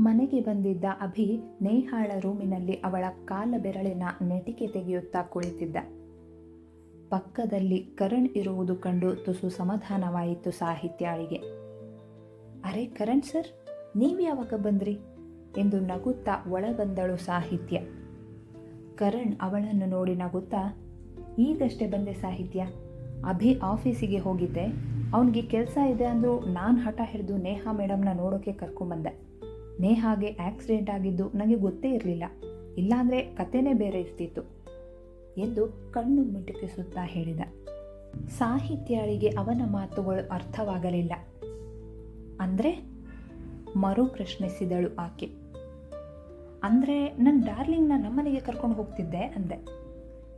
ಮನೆಗೆ ಬಂದಿದ್ದ ಅಭಿ ನೇಹಾಳ ರೂಮಿನಲ್ಲಿ ಅವಳ ಕಾಲ ಬೆರಳಿನ ನೆಟಿಕೆ ತೆಗೆಯುತ್ತಾ ಕುಳಿತಿದ್ದ. ಪಕ್ಕದಲ್ಲಿ ಕರಣ್ ಇರುವುದು ಕಂಡು ತುಸು ಸಮಾಧಾನವಾಯಿತು ಸಾಹಿತ್ಯಾಳಿಗೆ ಅರೆ ಕರಣ್ ಸರ್, ನೀವು ಯಾವಾಗ ಬಂದ್ರಿ? ಎಂದು ನಗುತ್ತಾ ಒಳಬಂದಳು ಸಾಹಿತ್ಯ. ಕರಣ್ ಅವಳನ್ನು ನೋಡಿ ನಗುತ್ತಾ, ಈಗಷ್ಟೇ ಬಂದೆ ಸಾಹಿತ್ಯ. ಅಭಿ ಆಫೀಸಿಗೆ ಹೋಗಿದ್ದೆ. ಅವನಿಗೆ ಕೆಲಸ ಇದೆ ಅಂದರೂ ನಾನು ಹಠ ಹಿಡಿದು ನೇಹಾ ಮೇಡಮ್ನ ನೋಡೋಕ್ಕೆ ಕರ್ಕೊಂಬಂದೆ. ನೇಹಾಗೆ ಆಕ್ಸಿಡೆಂಟ್ ಆಗಿದ್ದು ನನಗೆ ಗೊತ್ತೇ ಇರಲಿಲ್ಲ. ಇಲ್ಲಾಂದರೆ ಕತೆನೇ ಬೇರೆ ಇರ್ತಿತ್ತು ಎಂದು ಕಣ್ಣು ಮಿಟುಕಿಸುತ್ತಾ ಹೇಳಿದ. ಸಾಹಿತ್ಯಾಳಿಗೆ ಅವನ ಮಾತುಗಳು ಅರ್ಥವಾಗಲಿಲ್ಲ. ಅಂದರೆ? ಮರು ಪ್ರಶ್ನಿಸಿದಳು ಆಕೆ. ಅಂದರೆ ನನ್ನ ಡಾರ್ಲಿಂಗ್ನ ನಮ್ಮನೆಗೆ ಕರ್ಕೊಂಡು ಹೋಗ್ತಿದ್ದೆ ಅಂದೆ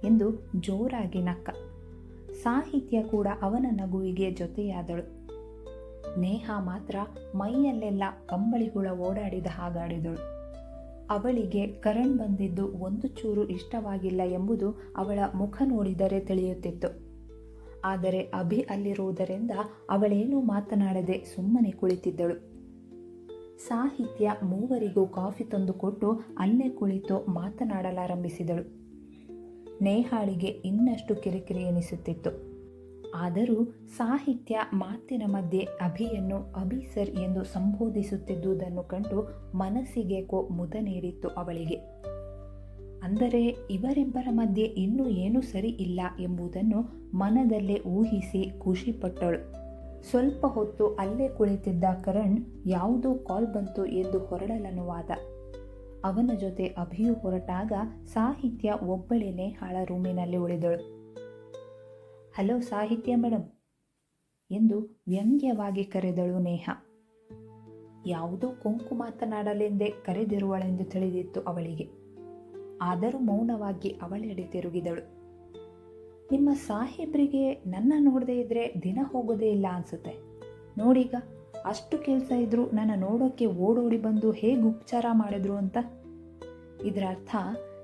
ಎಂದು ಜೋರಾಗಿ ನಕ್ಕ. ಸಾಹಿತ್ಯ ಕೂಡ ಅವನ ನಗುವಿಗೆ ಜೊತೆಯಾದಳು. ನೇಹ ಮಾತ್ರ ಮೈಯಲ್ಲೆಲ್ಲ ಕಂಬಳಿಹುಳ ಓಡಾಡಿದ ಹಾಗಾಡಿದಳು. ಅವಳಿಗೆ ಕರಣ್ ಬಂದಿದ್ದು ಒಂದು ಚೂರು ಇಷ್ಟವಾಗಿಲ್ಲ ಎಂಬುದು ಅವಳ ಮುಖ ನೋಡಿದರೆ ತಿಳಿಯುತ್ತಿತ್ತು. ಆದರೆ ಅಭಿ ಅಲ್ಲಿರುವುದರಿಂದ ಅವಳೇನೂ ಮಾತನಾಡದೆ ಸುಮ್ಮನೆ ಕುಳಿತಿದ್ದಳು. ಸಾಹಿತ್ಯ ಮೂವರಿಗೂ ಕಾಫಿ ತಂದುಕೊಟ್ಟು ಅಲ್ಲೇ ಕುಳಿತು ಮಾತನಾಡಲಾರಂಭಿಸಿದಳು. ನೇಹಾಳಿಗೆ ಇನ್ನಷ್ಟು ಕಿರಿಕಿರಿ ಎನಿಸುತ್ತಿತ್ತು. ಆದರೂ ಸಾಹಿತ್ಯ ಮಾತಿನ ಮಧ್ಯೆ ಅಭಿಯನ್ನು ಅಭಿ ಸರ್ ಎಂದು ಸಂಬೋಧಿಸುತ್ತಿದ್ದುದನ್ನು ಕಂಡು ಮನಸ್ಸಿಗೇಕೋ ಮುದ ನೀಡಿತ್ತು ಅವಳಿಗೆ. ಅಂದರೆ ಇವರಿಬ್ಬರ ಮಧ್ಯೆ ಇನ್ನೂ ಏನೂ ಸರಿ ಇಲ್ಲ ಎಂಬುದನ್ನು ಮನದಲ್ಲೇ ಊಹಿಸಿ ಖುಷಿಪಟ್ಟಳು. ಸ್ವಲ್ಪ ಹೊತ್ತು ಅಲ್ಲೇ ಕುಳಿತಿದ್ದ ಕರಣ್ ಯಾವುದೋ ಕಾಲ್ ಬಂತು ಎಂದು ಹೊರಡಲನುವಾದ ಅವನ ಜೊತೆ ಅಭಿಯು ಹೊರಟಾಗ ಸಾಹಿತ್ಯ ಒಬ್ಬಳೇನೆ ಹಾಳ ರೂಮಿನಲ್ಲಿ ಉಳಿದಳು. ಹಲೋ ಸಾಹಿತ್ಯ ಮೇಡಮ್ ಎಂದು ವ್ಯಂಗ್ಯವಾಗಿ ಕರೆದಳು ನೇಹ. ಯಾವುದೋ ಕೊಂಕು ಮಾತನಾಡಲೆಂದೇ ಕರೆದಿರುವಳೆಂದು ತಿಳಿದಿತ್ತು ಅವಳಿಗೆ. ಆದರೂ ಮೌನವಾಗಿ ಅವಳೆಡೆ ತಿರುಗಿದಳು. ನಿಮ್ಮ ಸಾಹೇಬ್ರಿಗೆ ನನ್ನ ನೋಡದೇ ಇದ್ರೆ ದಿನ ಹೋಗೋದೇ ಇಲ್ಲ ಅನ್ಸುತ್ತೆ. ನೋಡೀಗ ಅಷ್ಟು ಕೆಲಸ ಇದ್ದರೂ ನನ್ನ ನೋಡೋಕ್ಕೆ ಓಡೋಡಿ ಬಂದು ಹೇಗೆ ಉಪಚಾರ ಮಾಡಿದ್ರು ಅಂತ? ಇದರ ಅರ್ಥ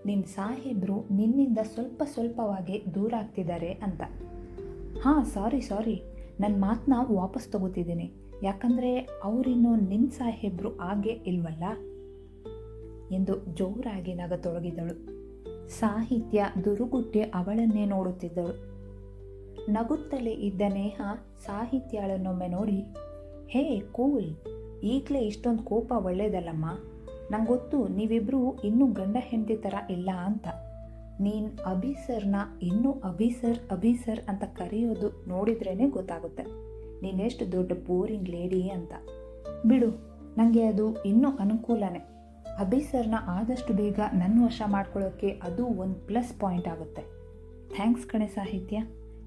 ನಿಮ್ಮ ಸಾಹೇಬ್ರು ನಿನ್ನಿಂದ ಸ್ವಲ್ಪ ಸ್ವಲ್ಪವಾಗಿ ದೂರ ಆಗ್ತಿದ್ದಾರೆ ಅಂತ. ಹಾಂ ಸಾರಿ ಸಾರಿ ನನ್ನ ಮಾತನ್ನ ವಾಪಸ್ ತಗೋತಿದ್ದೀನಿ. ಯಾಕಂದರೆ ಅವರಿನ್ನೂ ನಿನ್ನ ಸಾಹೇಬ್ರು ಆಗೇ ಇಲ್ವಲ್ಲ? ಎಂದು ಜೋರಾಗಿ ನಗತೊಡಗಿದಳು ಸಾಹಿತ್ಯ ದುರುಗುಟ್ಟಿ ಅವಳನ್ನೇ ನೋಡುತ್ತಿದ್ದಳು. ನಗುತ್ತಲೇ ಇದ್ದ ನೇಹ ಸಾಹಿತ್ಯಳನ್ನೊಮ್ಮೆ ನೋಡಿ, ಹೇ, ಕೂಲ್. ಈಗಲೇ ಇಷ್ಟೊಂದು ಕೋಪ ಒಳ್ಳೇದಲ್ಲಮ್ಮ. ನಂಗೊತ್ತು ಗೊತ್ತು ನೀವಿಬ್ಬರು ಇನ್ನೂ ಗಂಡ ಹೆಂಡತಿ ಥರ ಇಲ್ಲ ಅಂತ. ನೀನು ಅಭಿಸರ್ನ ಇನ್ನೂ ಅಭಿಸರ್ ಅಭಿಸರ್ ಅಂತ ಕರೆಯೋದು ನೋಡಿದ್ರೇ ಗೊತ್ತಾಗುತ್ತೆ. ನೀನೆಷ್ಟು ದೊಡ್ಡ ಬೋರಿಂಗ್ ಲೇಡಿ ಅಂತ. ಬಿಡು ನನಗೆ ಅದು ಇನ್ನೂ ಅನುಕೂಲನೇ. ಅಭಿಸರ್ನ ಆದಷ್ಟು ಬೇಗ ನನ್ನ ವಶ ಮಾಡ್ಕೊಳ್ಳೋಕ್ಕೆ ಅದು ಒಂದು ಪ್ಲಸ್ ಪಾಯಿಂಟ್ ಆಗುತ್ತೆ. ಥ್ಯಾಂಕ್ಸ್ ಕಣೆ ಸಾಹಿತ್ಯ.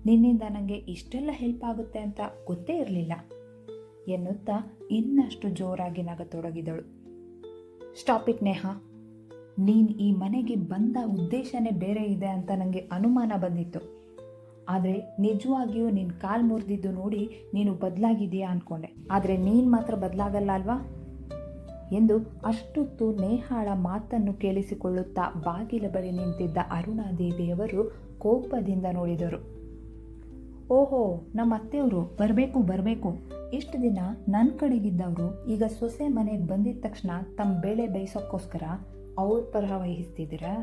ನಿನ್ನಿಂದ ನನಗೆ ಇಷ್ಟೆಲ್ಲ ಹೆಲ್ಪ್ ಆಗುತ್ತೆ ಅಂತ ಗೊತ್ತೇ ಇರಲಿಲ್ಲ. ಎನ್ನುತ್ತಾ ಇನ್ನಷ್ಟು ಜೋರಾಗಿ ನಗತೊಡಗಿದಳು. Stop it Neha. ನೀನು ಈ ಮನೆಗೆ ಬಂದ ಉದ್ದೇಶನೇ ಬೇರೆ ಇದೆ ಅಂತ ನನಗೆ ಅನುಮಾನ ಬಂದಿತ್ತು. ಆದರೆ ನಿಜವಾಗಿಯೂ ನಿನ್ನ ಕಾಲು ಮುರಿದಿದ್ದು ನೋಡಿ ನೀನು ಬದಲಾಗಿದೆಯಾ ಅಂದ್ಕೊಂಡೆ ಆದರೆ ನೀನು ಮಾತ್ರ ಬದಲಾಗಲ್ಲ ಅಲ್ವಾ? ಎಂದು ಅಷ್ಟೊತ್ತು ನೇಹಾಳ ಮಾತನ್ನು ಕೇಳಿಸಿಕೊಳ್ಳುತ್ತಾ ಬಾಗಿಲ ಬಳಿ ನಿಂತಿದ್ದ ಅರುಣಾದೇವಿಯವರು ಕೋಪದಿಂದ ನೋಡಿದರು. ಓಹೋ, ನಮ್ಮ ಅತ್ತೆಯವರು ಬರಬೇಕು ಬರಬೇಕು. ಇಷ್ಟು ದಿನ ನನ್ನ ಕಡೆಗಿದ್ದವರು ಈಗ ಸೊಸೆ ಮನೆಗೆ ಬಂದಿದ್ದ ತಕ್ಷಣ ತಮ್ಮ ಬೇಳೆ ಬೇಯಿಸೋಕ್ಕೋಸ್ಕರ ಅವ್ರ ಪರ ವಹಿಸ್ತಿದ್ದೀರಾ?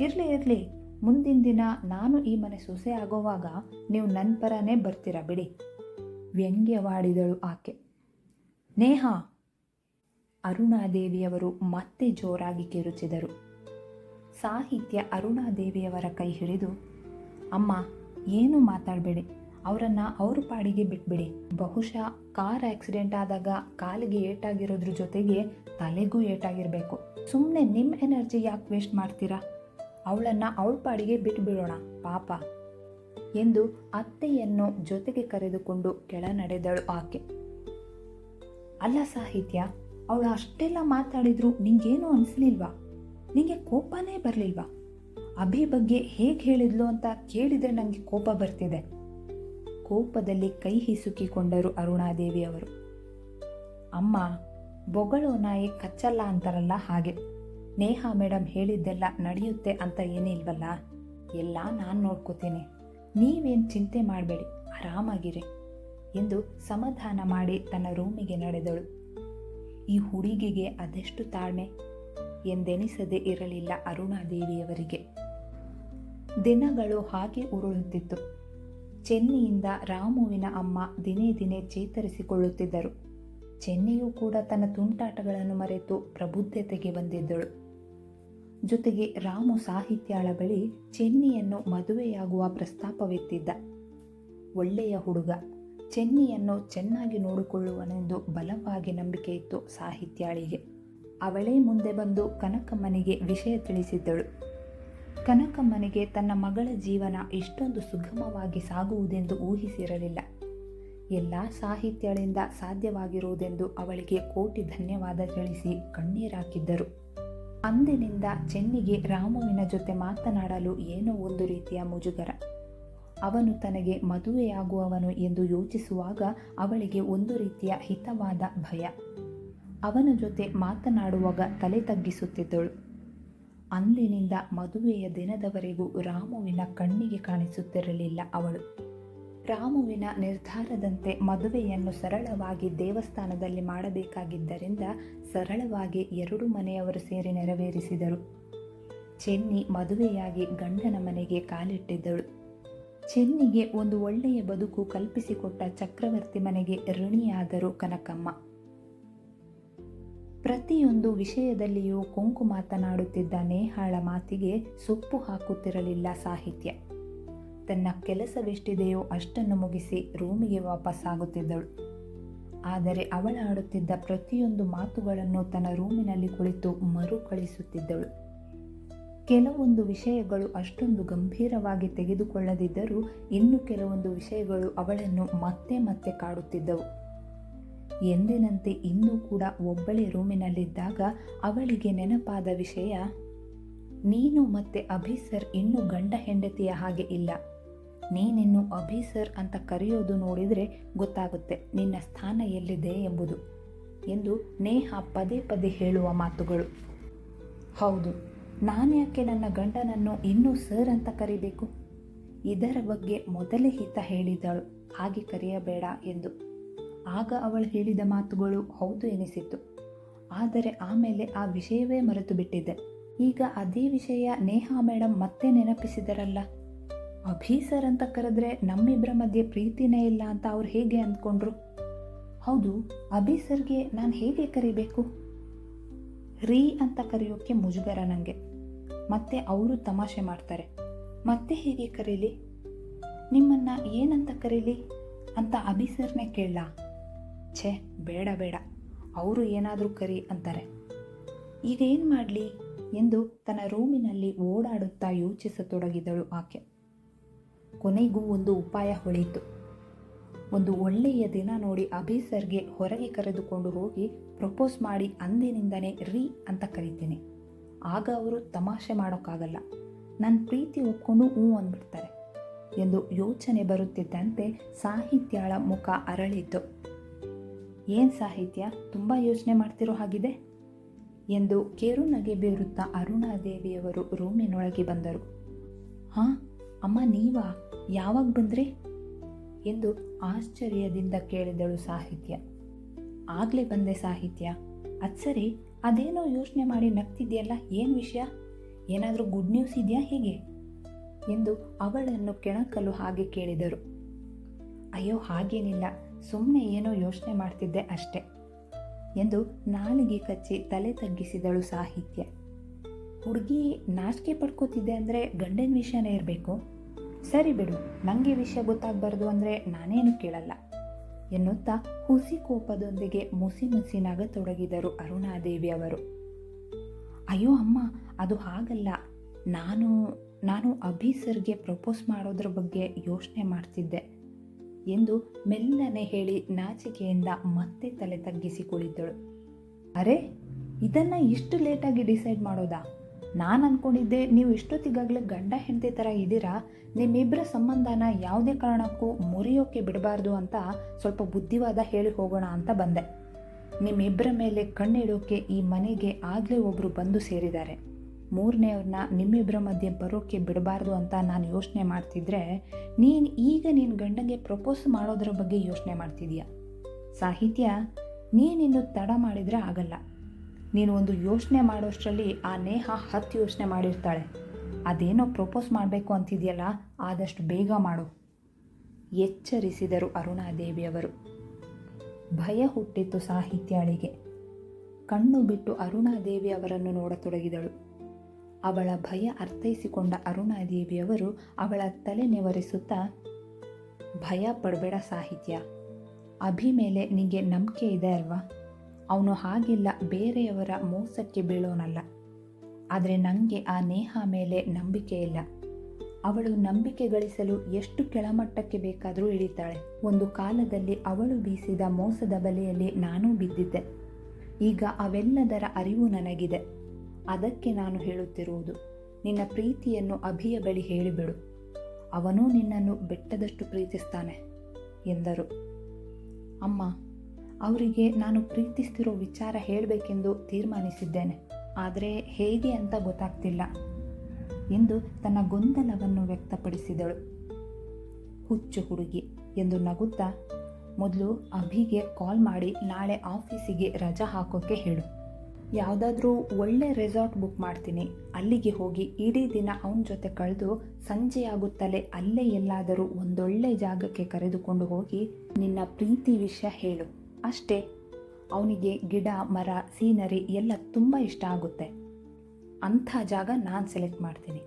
ಇರಲಿ ಇರಲಿ. ಮುಂದಿನ ದಿನ ನಾನು ಈ ಮನೆ ಸೊಸೆ ಆಗೋವಾಗ ನೀವು ನನ್ನ ಪರನೇ ಬರ್ತೀರಾ ಬಿಡಿ. ವ್ಯಂಗ್ಯವಾಡಿದಳು ಆಕೆ. ನೇಹಾ, ಅರುಣಾದೇವಿಯವರು ಮತ್ತೆ ಜೋರಾಗಿ ಕಿರುಚಿದರು. ಸಾಹಿತ್ಯ ಅರುಣಾದೇವಿಯವರ ಕೈ ಹಿಡಿದು, ಅಮ್ಮ, ಏನು ಮಾತಾಡಬೇಡಿ. ಅವರನ್ನು ಅವ್ರ ಪಾಡಿಗೆ ಬಿಟ್ಬಿಡಿ. ಬಹುಶಃ ಕಾರ್ ಆಕ್ಸಿಡೆಂಟ್ ಆದಾಗ ಕಾಲಿಗೆ ಏಟಾಗಿರೋದ್ರ ಜೊತೆಗೆ ತಲೆಗೂ ಏಟಾಗಿರಬೇಕು. ಸುಮ್ಮನೆ ನಿಮ್ಮ ಎನರ್ಜಿ ಯಾಕೆ ವೇಸ್ಟ್ ಮಾಡ್ತೀರಾ? ಅವಳನ್ನು ಅವಳ ಪಾಡಿಗೆ ಬಿಟ್ಬಿಡೋಣ, ಪಾಪ. ಎಂದು ಅತ್ತೆಯನ್ನು ಜೊತೆಗೆ ಕರೆದುಕೊಂಡು ಕೆಳ ನಡೆದಳು ಆಕೆ. ಅಲ್ಲ ಸಾಹಿತ್ಯ, ಅವಳು ಅಷ್ಟೆಲ್ಲ ಮಾತಾಡಿದ್ರು ನಿಂಗೇನು ಅನಿಸ್ಲಿಲ್ವಾ? ನಿಂಗೆ ಕೋಪನೇ ಬರಲಿಲ್ವಾ? ಅಭಿ ಬಗ್ಗೆ ಹೇಗೆ ಹೇಳಿದ್ಲು ಅಂತ ಕೇಳಿದರೆ ನನಗೆ ಕೋಪ ಬರ್ತಿದೆ. ಕೋಪದಲ್ಲಿ ಕೈ ಹಿಸುಕಿಕೊಂಡರು ಅರುಣಾದೇವಿ ಅವರು. ಅಮ್ಮ, ಬೊಗಳೋ ನಾಯಿ ಕಚ್ಚಲ್ಲ ಅಂತಾರಲ್ಲ ಹಾಗೆ. ನೇಹಾ ಮೇಡಮ್ ಹೇಳಿದ್ದೆಲ್ಲ ನಡೆಯುತ್ತೆ ಅಂತ ಏನಿಲ್ವಲ್ಲ ಎಲ್ಲ ನಾನು ನೋಡ್ಕೋತೀನಿ. ನೀವೇನು ಚಿಂತೆ ಮಾಡಬೇಡಿ, ಆರಾಮಾಗಿರಿ ಎಂದು ಸಮಾಧಾನ ಮಾಡಿ ತನ್ನ ರೂಮಿಗೆ ನಡೆದಳು. ಈ ಹುಡುಗಿಗೆ ಅದೆಷ್ಟು ತಾಳ್ಮೆ? ಎಂದೆನಿಸದೇ ಇರಲಿಲ್ಲ ಅರುಣಾದೇವಿಯವರಿಗೆ. ದಿನಗಳು ಹಾಗೆ ಉರುಳುತ್ತಿತ್ತು. ಚೆನ್ನಿಯಿಂದ ರಾಮುವಿನ ಅಮ್ಮ ದಿನೇ ದಿನೇ ಚೇತರಿಸಿಕೊಳ್ಳುತ್ತಿದ್ದರು. ಚೆನ್ನಿಯೂ ಕೂಡ ತನ್ನ ತುಂಟಾಟಗಳನ್ನು ಮರೆತು ಪ್ರಬುದ್ಧತೆಗೆ ಬಂದಿದ್ದಳು. ಜೊತೆಗೆ ರಾಮು ಸಾಹಿತ್ಯಾಳ ಬಳಿ ಚೆನ್ನಿಯನ್ನು ಮದುವೆಯಾಗುವ ಪ್ರಸ್ತಾಪವೆತ್ತಿದ್ದ. ಒಳ್ಳೆಯ ಹುಡುಗ, ಚೆನ್ನಿಯನ್ನು ಚೆನ್ನಾಗಿ ನೋಡಿಕೊಳ್ಳುವನೆಂದು ಬಲವಾಗಿ ನಂಬಿಕೆ ಇತ್ತು ಸಾಹಿತ್ಯಾಳಿಗೆ. ಅವಳೇ ಮುಂದೆ ಬಂದು ಕನಕಮ್ಮನಿಗೆ ವಿಷಯ ತಿಳಿಸಿದ್ದಳು. ಕನಕಮ್ಮನಿಗೆ ತನ್ನ ಮಗಳ ಜೀವನ ಇಷ್ಟೊಂದು ಸುಗಮವಾಗಿ ಸಾಗುವುದೆಂದು ಊಹಿಸಿರಲಿಲ್ಲ. ಎಲ್ಲ ಸಾಹಿತ್ಯಗಳಿಂದ ಸಾಧ್ಯವಾಗಿರುವುದೆಂದು ಅವಳಿಗೆ ಕೋಟಿ ಧನ್ಯವಾದ ತಿಳಿಸಿ ಕಣ್ಣೀರಾಕಿದ್ದರು ಅಂದಿನಿಂದ ಚೆನ್ನಿಗೆ ರಾಮುವಿನ ಜೊತೆ ಮಾತನಾಡಲು ಏನೋ ಒಂದು ರೀತಿಯ ಮುಜುಗರ. ಅವನು ತನಗೆ ಮದುವೆಯಾಗುವವನು ಎಂದು ಯೋಚಿಸುವಾಗ ಅವಳಿಗೆ ಒಂದು ರೀತಿಯ ಹಿತವಾದ ಭಯ. ಅವನ ಜೊತೆ ಮಾತನಾಡುವಾಗ ತಲೆ ತಗ್ಗಿಸುತ್ತಿದ್ದಳು. ಅಂದಿನಿಂದ ಮದುವೆಯ ದಿನದವರೆಗೂ ರಾಮುವಿನ ಕಣ್ಣಿಗೆ ಕಾಣಿಸುತ್ತಿರಲಿಲ್ಲ ಅವಳು. ರಾಮುವಿನ ನಿರ್ಧಾರದಂತೆ ಮದುವೆಯನ್ನು ಸರಳವಾಗಿ ದೇವಸ್ಥಾನದಲ್ಲಿ ಮಾಡಬೇಕಾಗಿದ್ದರಿಂದ ಸರಳವಾಗಿ ಎರಡು ಮನೆಯವರು ಸೇರಿ ನೆರವೇರಿಸಿದರು. ಚೆನ್ನಿ ಮದುವೆಯಾಗಿ ಗಂಡನ ಮನೆಗೆ ಕಾಲಿಟ್ಟಿದ್ದಳು. ಚೆನ್ನಿಗೆ ಒಂದು ಒಳ್ಳೆಯ ಬದುಕು ಕಲ್ಪಿಸಿಕೊಟ್ಟ ಚಕ್ರವರ್ತಿ ಮನೆಗೆ ಋಣಿಯಾದರು ಕನಕಮ್ಮ. ಪ್ರತಿಯೊಂದು ವಿಷಯದಲ್ಲಿಯೂ ಕೊಂಕು ಮಾತನಾಡುತ್ತಿದ್ದ ನೇಹಾಳ ಮಾತಿಗೆ ಸೊಪ್ಪು ಹಾಕುತ್ತಿರಲಿಲ್ಲ ಸಾಹಿತ್ಯ. ತನ್ನ ಕೆಲಸವೆಷ್ಟಿದೆಯೋ ಅಷ್ಟನ್ನು ಮುಗಿಸಿ ರೂಮಿಗೆ ವಾಪಸ್ಸಾಗುತ್ತಿದ್ದಳು. ಆದರೆ ಅವಳಾಡುತ್ತಿದ್ದ ಪ್ರತಿಯೊಂದು ಮಾತುಗಳನ್ನು ತನ್ನ ರೂಮಿನಲ್ಲಿ ಕುಳಿತು ಮರುಕಳಿಸುತ್ತಿದ್ದಳು. ಕೆಲವೊಂದು ವಿಷಯಗಳು ಅಷ್ಟೊಂದು ಗಂಭೀರವಾಗಿ ತೆಗೆದುಕೊಳ್ಳದಿದ್ದರೂ ಇನ್ನು ಕೆಲವೊಂದು ವಿಷಯಗಳು ಅವಳನ್ನು ಮತ್ತೆ ಮತ್ತೆ ಕಾಡುತ್ತಿದ್ದವು. ಎಂದಿನಂತೆ ಇನ್ನೂ ಕೂಡ ಒಬ್ಬಳೇ ರೂಮಿನಲ್ಲಿದ್ದಾಗ ಅವಳಿಗೆ ನೆನಪಾದ ವಿಷಯ, ನೀನು ಮತ್ತೆ ಅಭಿಸರ್ ಇನ್ನೂ ಗಂಡ ಹೆಂಡತಿಯ ಹಾಗೆ ಇಲ್ಲ. ನೀನಿನ್ನು ಅಭಿಸರ್ ಅಂತ ಕರೆಯೋದು ನೋಡಿದರೆ ಗೊತ್ತಾಗುತ್ತೆ ನಿನ್ನ ಸ್ಥಾನ ಎಲ್ಲಿದೆ ಎಂಬುದು ಎಂದು ನೇಹ ಪದೇ ಪದೇ ಹೇಳುವ ಮಾತುಗಳು. ಹೌದು, ನಾನ್ಯಾಕೆ ನನ್ನ ಗಂಡನನ್ನು ಇನ್ನೂ ಸರ್ ಅಂತ ಕರಿಬೇಕು? ಇದರ ಬಗ್ಗೆ ಮೊದಲೇ ಹಿತ ಹೇಳಿದಳು ಹಾಗೆ ಕರೆಯಬೇಡ ಎಂದು. ಆಗ ಅವಳು ಹೇಳಿದ ಮಾತುಗಳು ಹೌದು ಎನಿಸಿತ್ತು ಆದರೆ ಆಮೇಲೆ ಆ ವಿಷಯವೇ ಮರೆತು ಬಿಟ್ಟಿದ್ದೆ ಈಗ ಅದೇ ವಿಷಯ ನೇಹಾ ಮೇಡಮ್ ಮತ್ತೆ ನೆನಪಿಸಿದರಲ್ಲ? ಅಭಿ ಸರ್ ಅಂತ ಕರೆದ್ರೆ ನಮ್ಮಿಬ್ಬರ ಮಧ್ಯೆ ಪ್ರೀತಿನೇ ಇಲ್ಲ ಅಂತ ಅವ್ರು ಹೇಗೆ ಅಂದ್ಕೊಂಡ್ರು? ಹೌದು ಅಭಿ ಸರ್ಗೆ ನಾನು ಹೇಗೆ ಕರಿಬೇಕು? ರೀ ಅಂತ ಕರೆಯೋಕ್ಕೆ ಮುಜುಗರ ನನಗೆ ಮತ್ತೆ ಅವರು ತಮಾಷೆ ಮಾಡ್ತಾರೆ. ಮತ್ತೆ ಹೇಗೆ ಕರೀಲಿ? ನಿಮ್ಮನ್ನ ಏನಂತ ಕರೀಲಿ? ಅಂತ ಅಭಿ ಸರ್ನೇ ಕೇಳಲ್ಲ ಛೇ, ಬೇಡ ಬೇಡ. ಅವರು ಏನಾದರೂ ಕರಿ ಅಂತಾರೆ. ಈಗ ಮಾಡಲಿ? ಎಂದು ತನ್ನ ರೂಮಿನಲ್ಲಿ ಓಡಾಡುತ್ತಾ ಯೋಚಿಸತೊಡಗಿದಳು ಆಕೆ. ಕೊನೆಗೂ ಒಂದು ಉಪಾಯ ಹೊಳೆಯಿತು ಒಂದು ಒಳ್ಳೆಯ ದಿನ ನೋಡಿ ಅಭಿ ಸರ್ಗೆ ಹೊರಗೆ ಕರೆದುಕೊಂಡು ಹೋಗಿ ಪ್ರಪೋಸ್ ಮಾಡಿ ಅಂದಿನಿಂದನೇ ರೀ ಅಂತ ಕರಿತೀನಿ. ಆಗ ಅವರು ತಮಾಷೆ ಮಾಡೋಕ್ಕಾಗಲ್ಲ. ನನ್ನ ಪ್ರೀತಿ ಒಪ್ಕೊಂಡು ಹ್ಞೂ ಅಂದ್ಬಿಡ್ತಾರೆ ಎಂದು ಯೋಚನೆ ಬರುತ್ತಿದ್ದಂತೆ ಸಾಹಿತ್ಯಾಳ ಮುಖ ಅರಳಿತು. ಏನು ಸಾಹಿತ್ಯ? ತುಂಬ ಯೋಚನೆ ಮಾಡ್ತಿರೋ ಹಾಗಿದೆ? ಎಂದು ಕೇರು ನಗೆ ಬೀರುತ್ತಾ ಅರುಣಾದೇವಿಯವರು ರೂಮಿನೊಳಗೆ ಬಂದರು. ಹಾಂ, ಅಮ್ಮ ನೀವಾ? ಯಾವಾಗ ಬಂದ್ರಿ? ಎಂದು ಆಶ್ಚರ್ಯದಿಂದ ಕೇಳಿದಳು ಸಾಹಿತ್ಯ. ಆಗಲೇ ಬಂದೆ ಸಾಹಿತ್ಯ. ಅದು ಸರಿ ಅದೇನೋ ಯೋಚನೆ ಮಾಡಿ ನಗ್ತಿದ್ಯಲ್ಲ, ಏನು ವಿಷಯ? ಏನಾದರೂ ಗುಡ್ ನ್ಯೂಸ್ ಇದೆಯಾ ಹೀಗೆ? ಎಂದು ಅವಳನ್ನು ಕೆಣಕಲು ಹಾಗೆ ಕೇಳಿದರು. ಅಯ್ಯೋ, ಹಾಗೇನಿಲ್ಲ. ಸುಮ್ಮನೆ ಏನೋ ಯೋಚನೆ ಮಾಡ್ತಿದ್ದೆ ಅಷ್ಟೆ ಎಂದು ನಾಲಿಗೆ ಕಚ್ಚಿ ತಲೆ ತಗ್ಗಿಸಿದಳು ಸಾಹಿತ್ಯ. ಹುಡುಗಿ ನಾಚಿಕೆ ಪಡ್ಕೋತಿದ್ದೆ ಅಂದರೆ ಗಂಡನ ವಿಷಯನೇ ಇರಬೇಕು. ಸರಿ ಬಿಡು ನನಗೆ ವಿಷಯ ಗೊತ್ತಾಗಬಾರ್ದು ಅಂದರೆ ನಾನೇನು ಕೇಳಲ್ಲ ಎನ್ನುತ್ತಾ ಹುಸಿ ಕೋಪದೊಂದಿಗೆ ಮುಸಿ ಮುಸಿನಾಗ ತೊಡಗಿದರು ಅರುಣಾದೇವಿ ಅವರು. ಅಯ್ಯೋ ಅಮ್ಮ, ಅದು ಹಾಗಲ್ಲ. ನಾನು ನಾನು ಅಭಿ ಸರ್ಗೆ ಪ್ರಪೋಸ್ ಮಾಡೋದ್ರ ಬಗ್ಗೆ ಯೋಚನೆ ಮಾಡ್ತಿದ್ದೆ. ಎಂದು ಮೆಲ್ಲನೆ ಹೇಳಿ ನಾಚಿಕೆಯಿಂದ ಮತ್ತೆ ತಲೆ ತಗ್ಗಿಸಿ ಕುಳಿತಳು ಅರೆ, ಇದನ್ನು ಇಷ್ಟು ಲೇಟಾಗಿ ಡಿಸೈಡ್ ಮಾಡೋದಾ? ನಾನು ಅಂದ್ಕೊಂಡಿದ್ದೆ ನೀವು ಇಷ್ಟೊತ್ತಿಗಾಗಲೇ ಗಂಡ ಹೆಂಡತಿ ಥರ ಇದ್ದೀರಾ? ನಿಮ್ಮಿಬ್ಬರ ಸಂಬಂಧನ ಯಾವುದೇ ಕಾರಣಕ್ಕೂ ಮುರಿಯೋಕೆ ಬಿಡಬಾರ್ದು ಅಂತ ಸ್ವಲ್ಪ ಬುದ್ಧಿವಾದ ಹೇಳಿ ಹೋಗೋಣ ಅಂತ ಬಂದೆ. ನಿಮ್ಮಿಬ್ಬರ ಮೇಲೆ ಕಣ್ಣಿಡೋಕೆ ಈ ಮನೆಗೆ ಆಗಲೇ ಒಬ್ಬರು ಬಂದು ಸೇರಿದ್ದಾರೆ. ಮೂರನೇವ್ರನ್ನ ನಿಮ್ಮಿಬ್ಬರ ಮಧ್ಯೆ ಬರೋಕ್ಕೆ ಬಿಡಬಾರ್ದು ಅಂತ ನಾನು ಯೋಚನೆ ಮಾಡ್ತಿದ್ರೆ, ನೀನು ಈಗ ನಿನ್ನ ಗಂಡನಿಗೆ ಪ್ರಪೋಸ್ ಮಾಡೋದ್ರ ಬಗ್ಗೆ ಯೋಚನೆ ಮಾಡ್ತಿದ್ಯಾ. ಸಾಹಿತ್ಯ ನೀನಿನ್ನು ತಡ ಮಾಡಿದರೆ ಆಗಲ್ಲ. ನೀನು ಒಂದು ಯೋಚನೆ ಮಾಡೋಷ್ಟರಲ್ಲಿ ಆ ನೇಹ ಹತ್ತು ಯೋಚನೆ ಮಾಡಿರ್ತಾಳೆ. ಅದೇನೋ ಪ್ರಪೋಸ್ ಮಾಡಬೇಕು ಅಂತಿದೆಯಲ್ಲ, ಆದಷ್ಟು ಬೇಗ ಮಾಡು. ಎಚ್ಚರಿಸಿದರು ಅರುಣಾದೇವಿಯವರು. ಭಯ ಹುಟ್ಟಿತ್ತು ಸಾಹಿತ್ಯಾಳಿಗೆ ಕಣ್ಣು ಬಿಟ್ಟು ಅರುಣಾದೇವಿ ಅವರನ್ನು ನೋಡತೊಡಗಿದಳು. ಅವಳ ಭಯ ಅರ್ಥೈಸಿಕೊಂಡ ಅರುಣಾದೇವಿಯವರು ಅವಳ ತಲೆ ನೆವರಿಸುತ್ತಾ, ಭಯ ಪಡಬೇಡ ಸಾಹಿತ್ಯ, ಅಭಿ ಮೇಲೆ ನಿಮಗೆ ನಂಬಿಕೆ ಇದೆ ಅಲ್ವಾ? ಅವನು ಹಾಗಿಲ್ಲ, ಬೇರೆಯವರ ಮೋಸಕ್ಕೆ ಬೀಳೋನಲ್ಲ. ಆದರೆ ನನಗೆ ಆ ನೇಹ ಮೇಲೆ ನಂಬಿಕೆ ಇಲ್ಲ. ಅವಳು ನಂಬಿಕೆ ಗಳಿಸಲು ಎಷ್ಟು ಕೆಳಮಟ್ಟಕ್ಕೆ ಬೇಕಾದರೂ ಇಳಿತಾಳೆ. ಒಂದು ಕಾಲದಲ್ಲಿ ಅವಳು ಬೀಸಿದ ಮೋಸದ ಬಲೆಯಲ್ಲಿ ನಾನೂ ಬಿದ್ದಿದ್ದೆ. ಈಗ ಅವೆಲ್ಲದರ ಅರಿವು ನನಗಿದೆ. ಅದಕ್ಕೆ ನಾನು ಹೇಳುತ್ತಿರುವುದು, ನಿನ್ನ ಪ್ರೀತಿಯನ್ನು ಅಭಿಯ ಬಳಿ ಹೇಳಿಬಿಡು. ಅವನೂ ನಿನ್ನನ್ನು ಬೆಟ್ಟದಷ್ಟು ಪ್ರೀತಿಸ್ತಾನೆ ಎಂದರು. ಅಮ್ಮ, ಅವರಿಗೆ ನಾನು ಪ್ರೀತಿಸ್ತಿರೋ ವಿಚಾರ ಹೇಳಬೇಕೆಂದು ತೀರ್ಮಾನಿಸಿದ್ದೇನೆ, ಆದರೆ ಹೇಗೆ ಅಂತ ಗೊತ್ತಾಗ್ತಿಲ್ಲ ಎಂದು ತನ್ನ ಗೊಂದಲವನ್ನು ವ್ಯಕ್ತಪಡಿಸಿದಳು. ಹುಚ್ಚು ಹುಡುಗಿ ಎಂದು ನಗುತ್ತಾ, ಮೊದಲು ಅಭಿಗೆ ಕಾಲ್ ಮಾಡಿ ನಾಳೆ ಆಫೀಸಿಗೆ ರಜಾ ಹಾಕೋಕ್ಕೆ ಹೇಳು. ಯಾವುದಾದ್ರೂ ಒಳ್ಳೆ ರೆಸಾರ್ಟ್ ಬುಕ್ ಮಾಡ್ತೀನಿ. ಅಲ್ಲಿಗೆ ಹೋಗಿ ಇಡೀ ದಿನ ಅವನ ಜೊತೆ ಕಳೆದು ಸಂಜೆಯಾಗುತ್ತಲೇ ಅಲ್ಲೇ ಎಲ್ಲಾದರೂ ಒಂದೊಳ್ಳೆ ಜಾಗಕ್ಕೆ ಕರೆದುಕೊಂಡು ಹೋಗಿ ನಿನ್ನ ಪ್ರೀತಿ ವಿಷಯ ಹೇಳು. ಅಷ್ಟೇ, ಅವನಿಗೆ ಗಿಡ, ಮರ, ಸೀನರಿ ಎಲ್ಲ ತುಂಬ ಇಷ್ಟ ಆಗುತ್ತೆ. ಅಂಥ ಜಾಗ ನಾನು ಸೆಲೆಕ್ಟ್ ಮಾಡ್ತೀನಿ.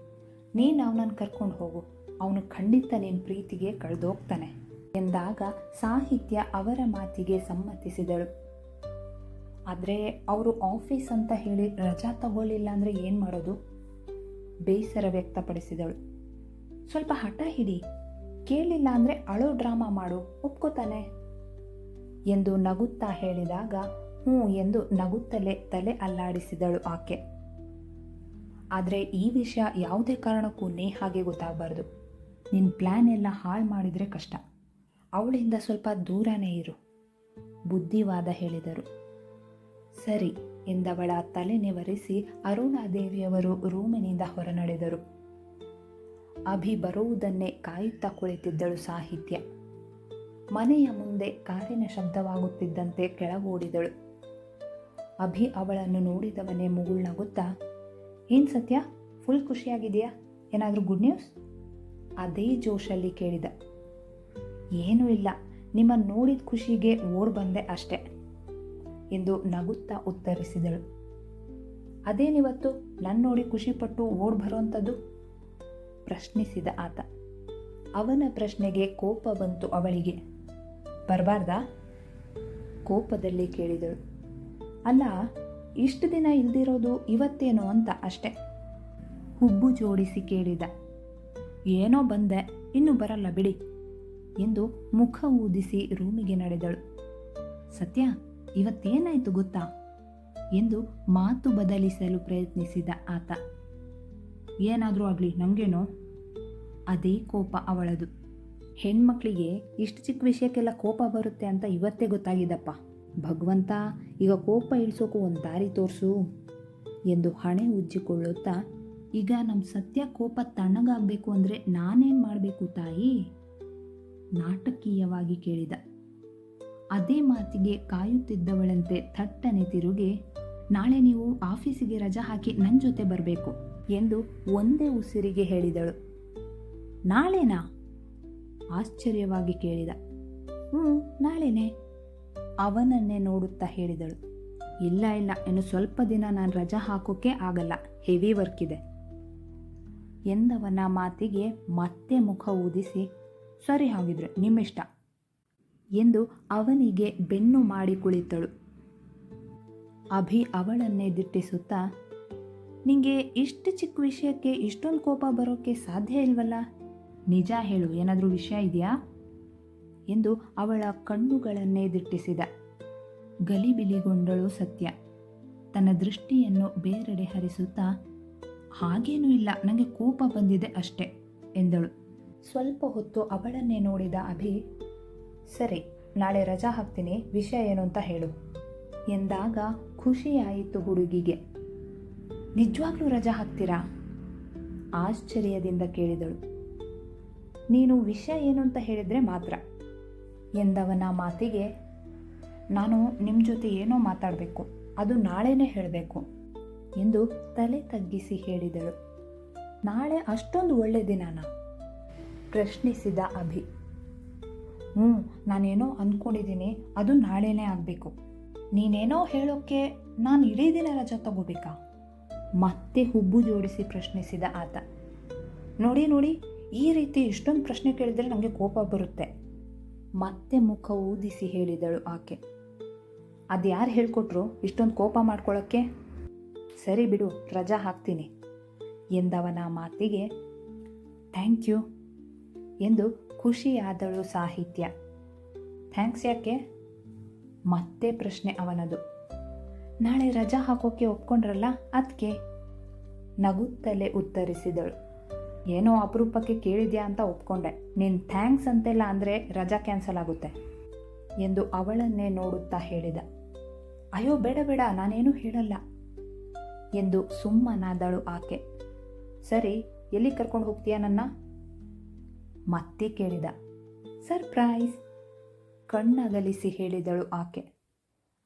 ನೀನು ಅವನನ್ನು ಕರ್ಕೊಂಡು ಹೋಗು. ಅವನು ಖಂಡಿತ ನಿನ್ನ ಪ್ರೀತಿಗೆ ಕಳೆದೋಗ್ತಾನೆ. ಎಂದಾಗ ಸಾಹಿತ್ಯ ಅವರ ಮಾತಿಗೆ ಸಮ್ಮತಿಸಿದಳು. ಆದರೆ ಅವರು ಆಫೀಸ್ ಅಂತ ಹೇಳಿ ರಜಾ ತಗೊಳ್ಳಿಲ್ಲ ಅಂದರೆ ಏನು ಮಾಡೋದು? ಬೇಸರ ವ್ಯಕ್ತಪಡಿಸಿದಳು. ಸ್ವಲ್ಪ ಹಠ ಹಿಡಿ, ಕೇಳಿಲ್ಲ ಅಂದರೆ ಅಳೋ ಡ್ರಾಮಾ ಮಾಡು, ಒಪ್ಕೋತಾನೆ. ಎಂದು ನಗುತ್ತಾ ಹೇಳಿದಾಗ ಹ್ಞೂ ಎಂದು ನಗುತ್ತಲೇ ತಲೆ ಅಲ್ಲಾಡಿಸಿದಳು ಆಕೆ. ಆದರೆ ಈ ವಿಷಯ ಯಾವುದೇ ಕಾರಣಕ್ಕೂ ನೇಹಾಗೆ ಗೊತ್ತಾಗಬಾರ್ದು. ನಿನ್ನ ಪ್ಲ್ಯಾನ್ ಎಲ್ಲ ಹಾಳು ಮಾಡಿದರೆ ಕಷ್ಟ. ಅವಳಿಂದ ಸ್ವಲ್ಪ ದೂರನೇ ಇರು, ಬುದ್ಧಿವಾದ ಹೇಳಿದರು. ಸರಿ ಎಂದವಳ ತಲೆ ನಿವರಿಸಿ ಅರುಣಾದೇವಿಯವರು ರೂಮಿನಿಂದ ಹೊರನಡೆದರು. ಅಭಿ ಬರುವುದನ್ನೇ ಕಾಯುತ್ತಾ ಕುಳಿತಿದ್ದಳು ಸಾಹಿತ್ಯ. ಮನೆಯ ಮುಂದೆ ಕಾರಿನ ಶಬ್ದವಾಗುತ್ತಿದ್ದಂತೆ ಕೆಳಗೋಡಿದಳು. ಅಭಿ ಅವಳನ್ನು ನೋಡಿದವನೇ ಮುಗುಳ್ನಗುತ್ತಾ, ಏನು ಸತ್ಯ? ಫುಲ್ ಖುಷಿಯಾಗಿದೆಯಾ ಏನಾದರೂ ಗುಡ್ ನ್ಯೂಸ್? ಅದೇ ಜೋಶಲ್ಲಿ ಕೇಳಿದ. ಏನೂ ಇಲ್ಲ. ನಿಮ್ಮನ್ನು ನೋಡಿದ ಖುಷಿಗೆ ಓಡ್ ಬಂದೆ ಅಷ್ಟೆ. ಎಂದು ನಗುತ್ತಾ ಉತ್ತರಿಸಿದಳು. ಅದೇನಿವತ್ತು? ನನ್ನ ನೋಡಿ ಖುಷಿಪಟ್ಟು ಓಡ್ ಬರುವಂಥದ್ದು ಪ್ರಶ್ನಿಸಿದ ಆತ. ಅವನ ಪ್ರಶ್ನೆಗೆ ಕೋಪ ಬಂತು ಅವಳಿಗೆ. ಬರಬಾರ್ದಾ? ಕೋಪದಲ್ಲಿ ಕೇಳಿದಳು. ಅಲ್ಲ, ಇಷ್ಟು ದಿನ ಇಲ್ದಿರೋದು ಇವತ್ತೇನೋ ಅಂತ ಅಷ್ಟೆ. ಹುಬ್ಬು ಜೋಡಿಸಿ ಕೇಳಿದ. ಏನೋ ಬಂದೆ, ಇನ್ನು ಬರಲ್ಲ ಬಿಡಿ, ಎಂದು ಮುಖ ಊದಿಸಿ ರೂಮಿಗೆ ನಡೆದಳು. ಸತ್ಯ ಇವತ್ತೇನಾಯಿತು ಗೊತ್ತಾ? ಎಂದು ಮಾತು ಬದಲಿಸಲು ಪ್ರಯತ್ನಿಸಿದ ಆತ. ಏನಾದರೂ ಆಗಲಿ ನನಗೇನೋ ಅದೇ ಕೋಪ ಅವಳದು. ಹೆಣ್ಮಕ್ಳಿಗೆ ಇಷ್ಟು ಚಿಕ್ಕ ವಿಷಯಕ್ಕೆಲ್ಲ ಕೋಪ ಬರುತ್ತೆ ಅಂತ ಇವತ್ತೇ ಗೊತ್ತಾಗಿದ್ದಪ್ಪ ಭಗವಂತ, ಈಗ ಕೋಪ ಇಳಿಸೋಕು ಒಂದು ದಾರಿ ತೋರಿಸು ಎಂದು ಹಣೆ ಉಜ್ಜಿಕೊಳ್ಳುತ್ತಾ, ಈಗ ನಮ್ಮ ಸತ್ಯ ಕೋಪ ತಣ್ಣಗಾಗಬೇಕು ಅಂದರೆ ನಾನೇನು ಮಾಡಬೇಕು ತಾಯಿ? ನಾಟಕೀಯವಾಗಿ ಕೇಳಿದ. ಅದೇ ಮಾತಿಗೆ ಕಾಯುತ್ತಿದ್ದವಳಂತೆ ಥಟ್ಟನೆ ತಿರುಗಿ, ನಾಳೆ ನೀವು ಆಫೀಸಿಗೆ ರಜಾ ಹಾಕಿ ನನ್ನ ಜೊತೆ ಬರಬೇಕು ಎಂದು ಒಂದೇ ಉಸಿರಿಗೆ ಹೇಳಿದಳು. ನಾಳೆನಾ? ಆಶ್ಚರ್ಯವಾಗಿ ಕೇಳಿದ. ಹ್ಞೂ ನಾಳೆನೇ, ಅವನನ್ನೇ ನೋಡುತ್ತಾ ಹೇಳಿದಳು. ಇಲ್ಲ ಇಲ್ಲ, ಇನ್ನು ಸ್ವಲ್ಪ ದಿನ ನಾನು ರಜಾ ಹಾಕೋಕೆ ಆಗಲ್ಲ, ಹೆವಿ ವರ್ಕ್ ಇದೆ, ಎಂದವನ ಮಾತಿಗೆ ಮತ್ತೆ ಮುಖ ಊದಿಸಿ, ಸರಿ ಹಾಗಿದ್ರೆ ನಿಮ್ಮಿಷ್ಟ. ಎಂದು ಅವನಿಗೆ ಬೆನ್ನು ಮಾಡಿ ಕುಳಿತಳು. ಅಭಿ ಅವಳನ್ನೇ ದಿಟ್ಟಿಸುತ್ತಾ, ನಿಂಗೆ ಇಷ್ಟು ಚಿಕ್ಕ ವಿಷಯಕ್ಕೆ ಇಷ್ಟೊಂದು ಕೋಪ ಬರೋಕ್ಕೆ ಸಾಧ್ಯ ಇಲ್ವಲ್ಲ? ನಿಜ ಹೇಳು, ಏನಾದರೂ ವಿಷಯ ಇದೆಯಾ? ಎಂದು ಅವಳ ಕಣ್ಣುಗಳನ್ನೇ ದಿಟ್ಟಿಸಿದ. ಗಲಿಬಿಲಿಗೊಂಡಳು ಸತ್ಯ. ತನ್ನ ದೃಷ್ಟಿಯನ್ನು ಬೇರೆಡೆ ಹರಿಸುತ್ತಾ, ಹಾಗೇನೂ ಇಲ್ಲ ನನಗೆ ಕೋಪ ಬಂದಿದೆ ಅಷ್ಟೆ, ಎಂದಳು. ಸ್ವಲ್ಪ ಹೊತ್ತು ಅವಳನ್ನೇ ನೋಡಿದ ಅಭಿ ಸರಿ, ನಾಳೆ ರಜಾ ಹಾಕ್ತೀನಿ, ವಿಷಯ ಏನು ಅಂತ ಹೇಳು. ಎಂದಾಗ ಖುಷಿಯಾಯಿತು ಹುಡುಗಿಗೆ. ನಿಜವಾಗ್ಲೂ ರಜಾ ಹಾಕ್ತೀರಾ? ಆಶ್ಚರ್ಯದಿಂದ ಕೇಳಿದಳು. ನೀನು ವಿಷಯ ಏನು ಅಂತ ಹೇಳಿದರೆ ಮಾತ್ರ. ಎಂದವನ ಮಾತಿಗೆ, ನಾನು ನಿಮ್ಮ ಜೊತೆ ಏನೋ ಮಾತಾಡಬೇಕು, ಅದು ನಾಳೆನೇ ಹೇಳಬೇಕು ಎಂದು ತಲೆ ತಗ್ಗಿಸಿ ಹೇಳಿದಳು. ನಾಳೆ ಅಷ್ಟೊಂದು ಒಳ್ಳೆ ದಿನನಾ? ಪ್ರಶ್ನಿಸಿದ ಅಭಿ. ಹ್ಞೂ, ನಾನೇನೋ ಅಂದ್ಕೊಂಡಿದ್ದೀನಿ, ಅದು ನಾಳೆನೇ ಆಗಬೇಕು. ನೀನೇನೋ ಹೇಳೋಕ್ಕೆ ನಾನು ಇಡೀ ದಿನ ರಜಾ ತಗೋಬೇಕಾ? ಮತ್ತೆ ಹುಬ್ಬು ಜೋಡಿಸಿ ಪ್ರಶ್ನಿಸಿದ ಆತ. ನೋಡಿ ನೋಡಿ, ಈ ರೀತಿ ಇಷ್ಟೊಂದು ಪ್ರಶ್ನೆ ಕೇಳಿದರೆ ನನಗೆ ಕೋಪ ಬರುತ್ತೆ. ಮತ್ತೆ ಮುಖ ಊದಿಸಿ ಹೇಳಿದಳು ಆಕೆ. ಅದು ಯಾರು ಹೇಳ್ಕೊಟ್ರು ಇಷ್ಟೊಂದು ಕೋಪ ಮಾಡ್ಕೊಳ್ಳೋಕ್ಕೆ ಸರಿ ಬಿಡು, ರಜಾ ಹಾಕ್ತೀನಿ. ಎಂದವನ ಮಾತಿಗೆ, ಥ್ಯಾಂಕ್ ಯು ಎಂದು ಖುಷಿಯಾದಳು ಸಾಹಿತ್ಯ. ಥ್ಯಾಂಕ್ಸ್ ಯಾಕೆ? ಮತ್ತೆ ಪ್ರಶ್ನೆ ಅವನದು. ನಾಳೆ ರಜಾ ಹಾಕೋಕೆ ಒಪ್ಕೊಂಡ್ರಲ್ಲ ಅದಕ್ಕೆ ನಗುತ್ತಲೇ ಉತ್ತರಿಸಿದಳು. ಏನೋ ಅಪರೂಪಕ್ಕೆ ಕೇಳಿದ್ಯಾ ಅಂತ ಒಪ್ಕೊಂಡೆ. ನೀನು ಥ್ಯಾಂಕ್ಸ್ ಅಂತೆಲ್ಲ ಅಂದರೆ ರಜಾ ಕ್ಯಾನ್ಸಲ್ ಆಗುತ್ತೆ ಎಂದು ಅವಳನ್ನೇ ನೋಡುತ್ತಾ ಹೇಳಿದ. ಅಯ್ಯೋ, ಬೇಡ ಬೇಡ, ನಾನೇನು ಹೇಳಲ್ಲ ಎಂದು ಸುಮ್ಮನಾದಳು ಆಕೆ. ಸರಿ ಎಲ್ಲಿ ಕರ್ಕೊಂಡು ಹೋಗ್ತೀಯಾ ನನ್ನ? ಮತ್ತೆ ಕೇಳಿದ. ಸರ್ಪ್ರೈಸ್? ಕಣ್ಣಗಲಿಸಿ ಹೇಳಿದಳು ಆಕೆ.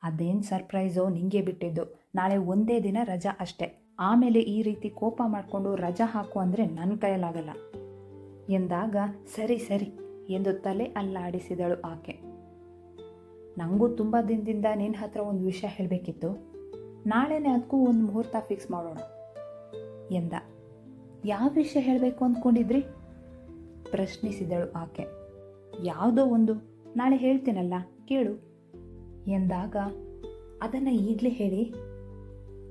ಅದೇನು ಸರ್ಪ್ರೈಸೋ ನಿಂಗೆ ಬಿಟ್ಟಿದ್ದು. ನಾಳೆ ಒಂದೇ ದಿನ ರಜಾ ಅಷ್ಟೆ. ಆಮೇಲೆ ಈ ರೀತಿ ಕೋಪ ಮಾಡಿಕೊಂಡು ರಜಾ ಹಾಕು ಅಂದರೆ ನನ್ನ ಕೈಯಲ್ಲಾಗಲ್ಲ. ಎಂದಾಗ, ಸರಿ ಸರಿ, ಎಂದು ತಲೆ ಅಲ್ಲಾಡಿಸಿದಳು ಆಕೆ. ನನಗೂ ತುಂಬ ದಿನದಿಂದ ನಿನ್ನ ಹತ್ರ ಒಂದು ವಿಷಯ ಹೇಳಬೇಕಿತ್ತು. ನಾಳೆನೇ ಅದಕ್ಕೂ ಒಂದು ಮುಹೂರ್ತ ಫಿಕ್ಸ್ ಮಾಡೋಣ, ಎಂದ. ಯಾವ ವಿಷಯ ಹೇಳಬೇಕು ಅಂದ್ಕೊಂಡಿದ್ರಿ? ಪ್ರಶ್ನಿಸಿದಳು ಆಕೆ. ಯಾವುದೋ ಒಂದು. ನಾಳೆ ಹೇಳ್ತೀನಲ್ಲ. ಕೇಳು. ಎಂದಾಗ ಅದನ್ನು ಈಗಲೇ ಹೇಳಿ.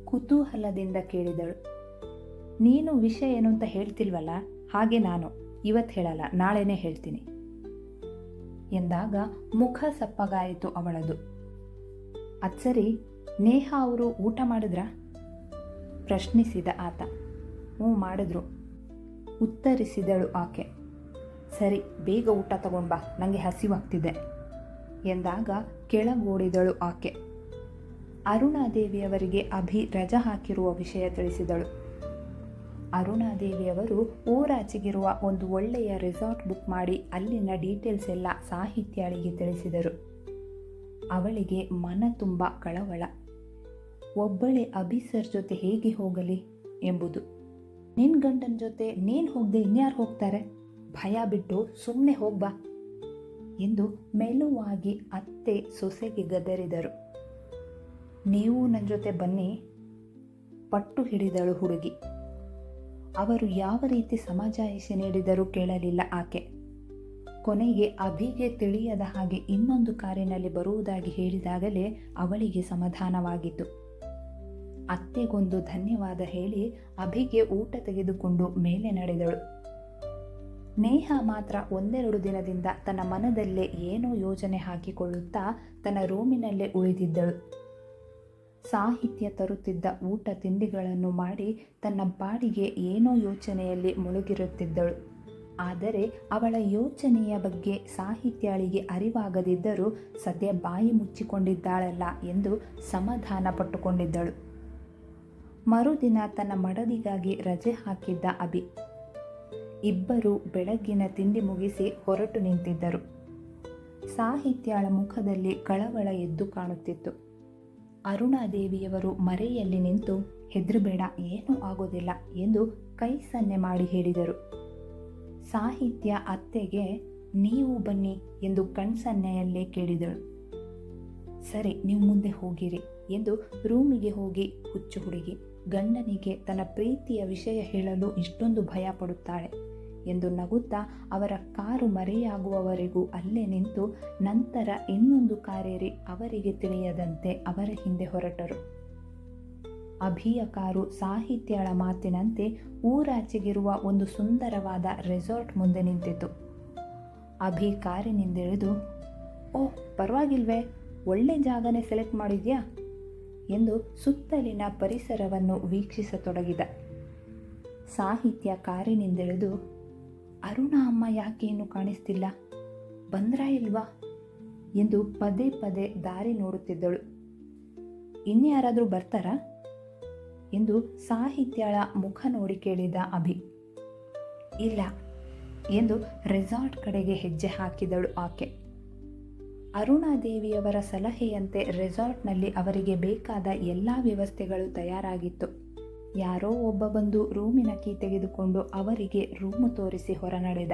ಕುತೂಹಲದಿಂದ ಕೇಳಿದಳು. ನೀನು ವಿಷಯ ಏನು ಅಂತ ಹೇಳ್ತಿಲ್ವಲ್ಲ? ಹಾಗೆ ನಾನು. ಇವತ್ತು ಹೇಳಲ್ಲ. ನಾಳೆನೇ ಹೇಳ್ತೀನಿ. ಎಂದಾಗ ಮುಖ ಸಪ್ಪಗಾಯಿತು ಅವಳದು. ಅದು ಸರಿ. ನೇಹ ಅವರು ಊಟ ಮಾಡಿದ್ರ? ಪ್ರಶ್ನಿಸಿದ ಆತ. ಹ್ಞೂ, ಮಾಡಿದ್ರು. ಉತ್ತರಿಸಿದಳು ಆಕೆ. ಸರಿ, ಬೇಗ ಊಟ ತಗೊಂಡ್ ಬಾ ನನಗೆ ಹಸಿವಾಗ್ತಿದೆ ಎಂದಾಗ ಕೆಳಗೋಡಿದಳು ಆಕೆ. ಅರುಣಾದೇವಿಯವರಿಗೆ ಅಭಿ ರಜಾ ಹಾಕಿರುವ ವಿಷಯ ತಿಳಿಸಿದಳು. ಅರುಣಾದೇವಿಯವರು ಊರಾಚೆಗಿರುವ ಒಂದು ಒಳ್ಳೆಯ ರೆಸಾರ್ಟ್ ಬುಕ್ ಮಾಡಿ ಅಲ್ಲಿನ ಡೀಟೇಲ್ಸ್ ಎಲ್ಲ ಸಾಹಿತ್ಯಾಳಿಗೆ ತಿಳಿಸಿದರು. ಅವಳಿಗೆ ಮನ ತುಂಬ ಕಳವಳ. ಒಬ್ಬಳೇ ಅಭಿ ಸರ್ ಜೊತೆ ಹೇಗೆ ಹೋಗಲಿ ಎಂಬುದು. ನಿನ್ನ ಗಂಡನ ಜೊತೆ ನೀನು ಹೋಗದೆ ಇನ್ಯಾರು ಹೋಗ್ತಾರೆ? ಭಯ ಬಿಟ್ಟು ಸುಮ್ಮನೆ ಹೋಗ್ಬಾ ಎಂದು ಮೆಲುವಾಗಿ ಅತ್ತೆ ಸೊಸೆಗೆ ಗದರಿದರು. ನೀವು ನನ್ನ ಜೊತೆ ಬನ್ನಿ, ಪಟ್ಟು ಹಿಡಿದಳು ಹುಡುಗಿ. ಅವರು ಯಾವ ರೀತಿ ಸಮಜಾಯಿಷಿ ನೀಡಿದರೂ ಕೇಳಲಿಲ್ಲ ಆಕೆ. ಕೊನೆಗೆ ಅಭಿಗೆ ತಿಳಿಯದ ಹಾಗೆ ಇನ್ನೊಂದು ಕಾರಿನಲ್ಲಿ ಬರುವುದಾಗಿ ಹೇಳಿದಾಗಲೇ ಅವಳಿಗೆ ಸಮಾಧಾನವಾಗಿತ್ತು. ಅತ್ತೆಗೊಂದು ಧನ್ಯವಾದ ಹೇಳಿ ಅಭಿಗೆ ಊಟ ತೆಗೆದುಕೊಂಡು ಮೇಲೆ ನಡೆದಳು. ನೇಹ ಮಾತ್ರ ಒಂದೆರಡು ದಿನದಿಂದ ತನ್ನ ಮನದಲ್ಲೇ ಏನೋ ಯೋಜನೆ ಹಾಕಿಕೊಳ್ಳುತ್ತಾ ತನ್ನ ರೂಮಿನಲ್ಲೇ ಉಳಿದಿದ್ದಳು. ಸಾಹಿತ್ಯ ತರುತ್ತಿದ್ದ ಊಟ ತಿಂಡಿಗಳನ್ನು ಮಾಡಿ ತನ್ನ ಬಾಡಿಗೆ ಏನೋ ಯೋಚನೆಯಲ್ಲಿ ಮುಳುಗಿರುತ್ತಿದ್ದಳು. ಆದರೆ ಅವಳ ಯೋಚನೆಯ ಬಗ್ಗೆ ಸಾಹಿತ್ಯಾಳಿಗೆ ಅರಿವಾಗದಿದ್ದರೂ ಸದ್ಯ ಬಾಯಿ ಮುಚ್ಚಿಕೊಂಡಿದ್ದಾಳಲ್ಲ ಎಂದು ಸಮಾಧಾನ ಪಟ್ಟುಕೊಂಡಿದ್ದಳು. ಮರುದಿನ ತನ್ನ ಮಡದಿಗಾಗಿ ರಜೆ ಹಾಕಿದ್ದ ಅಭಿ. ಇಬ್ಬರು ಬೆಳಗ್ಗಿನ ತಿಂಡಿ ಮುಗಿಸಿ ಹೊರಟು ನಿಂತಿದ್ದರು. ಸಾಹಿತ್ಯಾಳ ಮುಖದಲ್ಲಿ ಕಳವಳ ಎದ್ದು ಕಾಣುತ್ತಿತ್ತು. ಅರುಣಾದೇವಿಯವರು ಮರೆಯಲ್ಲಿ ನಿಂತು, ಹೆದರಬೇಡ, ಏನೂ ಆಗೋದಿಲ್ಲ ಎಂದು ಕೈ ಸನ್ನೆ ಮಾಡಿ ಹೇಳಿದರು. ಸಾಹಿತ್ಯ ಅತ್ತೆಗೆ, ನೀವು ಬನ್ನಿ ಎಂದು ಕಣ್ಸನ್ನೆಯಲ್ಲೇ ಕೇಳಿದಳು. ಸರಿ, ನೀವು ಮುಂದೆ ಹೋಗಿರಿ ಎಂದು ರೂಮಿಗೆ ಹೋಗಿ ಹುಚ್ಚು ಹುಡುಗಿ ಗಂಡನಿಗೆ ತನ್ನ ಪ್ರೀತಿಯ ವಿಷಯ ಹೇಳಲು ಇಷ್ಟೊಂದು ಭಯ ಪಡುತ್ತಾಳೆ ಎಂದು ನಗುತ್ತಾ ಅವರ ಕಾರು ಮರೆಯಾಗುವವರೆಗೂ ಅಲ್ಲೇ ನಿಂತು ನಂತರ ಇನ್ನೊಂದು ಕಾರೇರಿ ಅವರಿಗೆ ತಿಳಿಯದಂತೆ ಅವರ ಹಿಂದೆ ಹೊರಟರು. ಅಭಿಯ ಕಾರು ಸಾಹಿತ್ಯಳ ಮಾತಿನಂತೆ ಊರಾಚೆಗಿರುವ ಒಂದು ಸುಂದರವಾದ ರೆಸಾರ್ಟ್ ಮುಂದೆ ನಿಂತಿತು. ಅಭಿ ಕಾರಿನಿಂದಿಳಿದು ಓಹ್, ಪರವಾಗಿಲ್ವೇ, ಒಳ್ಳೆ ಜಾಗನೇ ಸೆಲೆಕ್ಟ್ ಮಾಡಿದ್ಯಾ? ಎಂದು ಸುತ್ತಲಿನ ಪರಿಸರವನ್ನು ವೀಕ್ಷಿಸತೊಡಗಿದ. ಸಾಹಿತ್ಯ ಕಾರಿನಿಂದಿಳಿದು, ಅರುಣ ಅಮ್ಮ ಯಾಕೇನು ಕಾಣಿಸ್ತಿಲ್ಲ? ಬಂದ್ರಾ ಇಲ್ವಾ? ಎಂದು ಪದೇ ಪದೇ ದಾರಿ ನೋಡುತ್ತಿದ್ದಳು. ಇನ್ಯಾರಾದರೂ ಬರ್ತಾರಾ? ಎಂದು ಸಾಹಿತ್ಯಳ ಮುಖ ನೋಡಿ ಕೇಳಿದ ಅಭಿ. ಇಲ್ಲ, ಎಂದು ರೆಸಾರ್ಟ್ ಕಡೆಗೆ ಹೆಜ್ಜೆ ಹಾಕಿದಳು ಆಕೆ. ಅರುಣಾದೇವಿಯವರ ಸಲಹೆಯಂತೆ ರೆಸಾರ್ಟ್ನಲ್ಲಿ ಅವರಿಗೆ ಬೇಕಾದ ಎಲ್ಲ ವ್ಯವಸ್ಥೆಗಳು ತಯಾರಾಗಿತ್ತು. ಯಾರೋ ಒಬ್ಬ ಬಂದು ರೂಮಿನ ಕೀ ತೆಗೆದುಕೊಂಡು ಅವರಿಗೆ ರೂಮು ತೋರಿಸಿ ಹೊರನಡೆದ.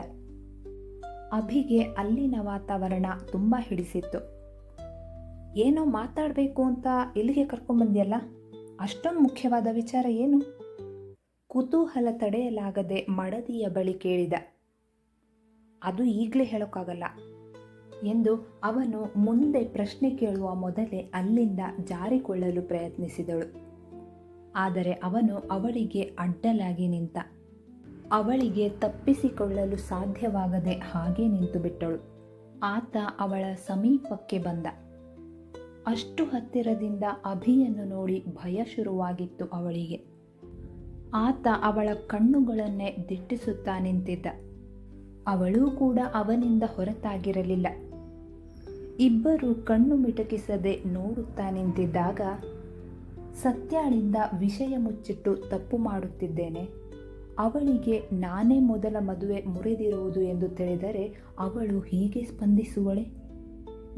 ಅಭಿಗೆ ಅಲ್ಲಿನ ವಾತಾವರಣ ತುಂಬ ಹಿಡಿಸಿತ್ತು. ಏನೋ ಮಾತಾಡಬೇಕು ಅಂತ ಇಲ್ಲಿಗೆ ಕರ್ಕೊಂಬಂದ್ಯಲ್ಲ ಅಷ್ಟೊಂದು ಮುಖ್ಯವಾದ ವಿಚಾರ ಏನು? ಕುತೂಹಲ ತಡೆಯಲಾಗದೆ ಮಡದಿಯ ಬಳಿ ಕೇಳಿದ. ಅದು ಈಗಲೇ ಹೇಳೋಕ್ಕಾಗಲ್ಲ. ಎಂದು ಅವನು ಮುಂದೆ ಪ್ರಶ್ನೆ ಕೇಳುವ ಮೊದಲೇ ಅಲ್ಲಿಂದ ಜಾರಿಕೊಳ್ಳಲು ಪ್ರಯತ್ನಿಸಿದಳು. ಆದರೆ ಅವನು ಅವಳಿಗೆ ಅಡ್ಡಲಾಗಿ ನಿಂತ, ಅವಳಿಗೆ ತಪ್ಪಿಸಿಕೊಳ್ಳಲು ಸಾಧ್ಯವಾಗದೆ ಹಾಗೆ ನಿಂತು ಬಿಟ್ಟಳು. ಆತ ಅವಳ ಸಮೀಪಕ್ಕೆ ಬಂದ. ಅಷ್ಟು ಹತ್ತಿರದಿಂದ ಅಭಿಯನ್ನು ನೋಡಿ ಭಯ ಶುರುವಾಗಿತ್ತು ಅವಳಿಗೆ. ಆತ ಅವಳ ಕಣ್ಣುಗಳನ್ನೇ ದಿಟ್ಟಿಸುತ್ತಾ ನಿಂತಿದ್ದ. ಅವಳೂ ಕೂಡ ಅವನಿಂದ ಹೊರತಾಗಿರಲಿಲ್ಲ. ಇಬ್ಬರು ಕಣ್ಣು ಮಿಟಕಿಸದೆ ನೋಡುತ್ತಾ ನಿಂತಿದ್ದಾಗ ಸತ್ಯಾಳಿಂದ ವಿಷಯ ಮುಚ್ಚಿಟ್ಟು ತಪ್ಪು ಮಾಡುತ್ತಿದ್ದೇನೆ. ಅವಳಿಗೆ ನಾನೇ ಮೊದಲ ಮದುವೆ ಮುರಿದಿರುವುದು ಎಂದು ತಿಳಿದರೆ ಅವಳು ಹೀಗೆ ಸ್ಪಂದಿಸುವಳೆ?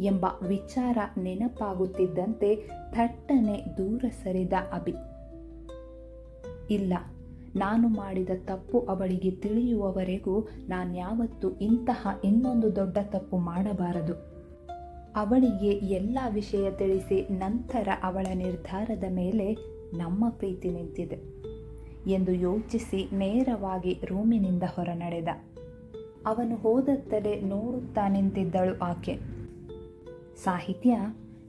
ಎಂಬ ವಿಚಾರ ನೆನಪಾಗುತ್ತಿದ್ದಂತೆ ಥಟ್ಟನೆ ದೂರ ಸರಿದ ಅಭಿ. ಇಲ್ಲ, ನಾನು ಮಾಡಿದ ತಪ್ಪು ಅವಳಿಗೆ ತಿಳಿಯುವವರೆಗೂ ನಾನ್ಯಾವತ್ತೂ ಇಂತಹ ಇನ್ನೊಂದು ದೊಡ್ಡ ತಪ್ಪು ಮಾಡಬಾರದು. ಅವಳಿಗೆ ಎಲ್ಲ ವಿಷಯ ತಿಳಿಸಿ ನಂತರ ಅವಳ ನಿರ್ಧಾರದ ಮೇಲೆ ನಮ್ಮ ಪ್ರೀತಿ ನಿಂತಿದೆ ಎಂದು ಯೋಚಿಸಿ ನೇರವಾಗಿ ರೂಮಿನಿಂದ ಹೊರನಡೆದ. ಅವನು ಹೋದತ್ತಲೇ ನೋಡುತ್ತಾ ನಿಂತಿದ್ದಳು ಆಕೆ. ಸಾಹಿತ್ಯ,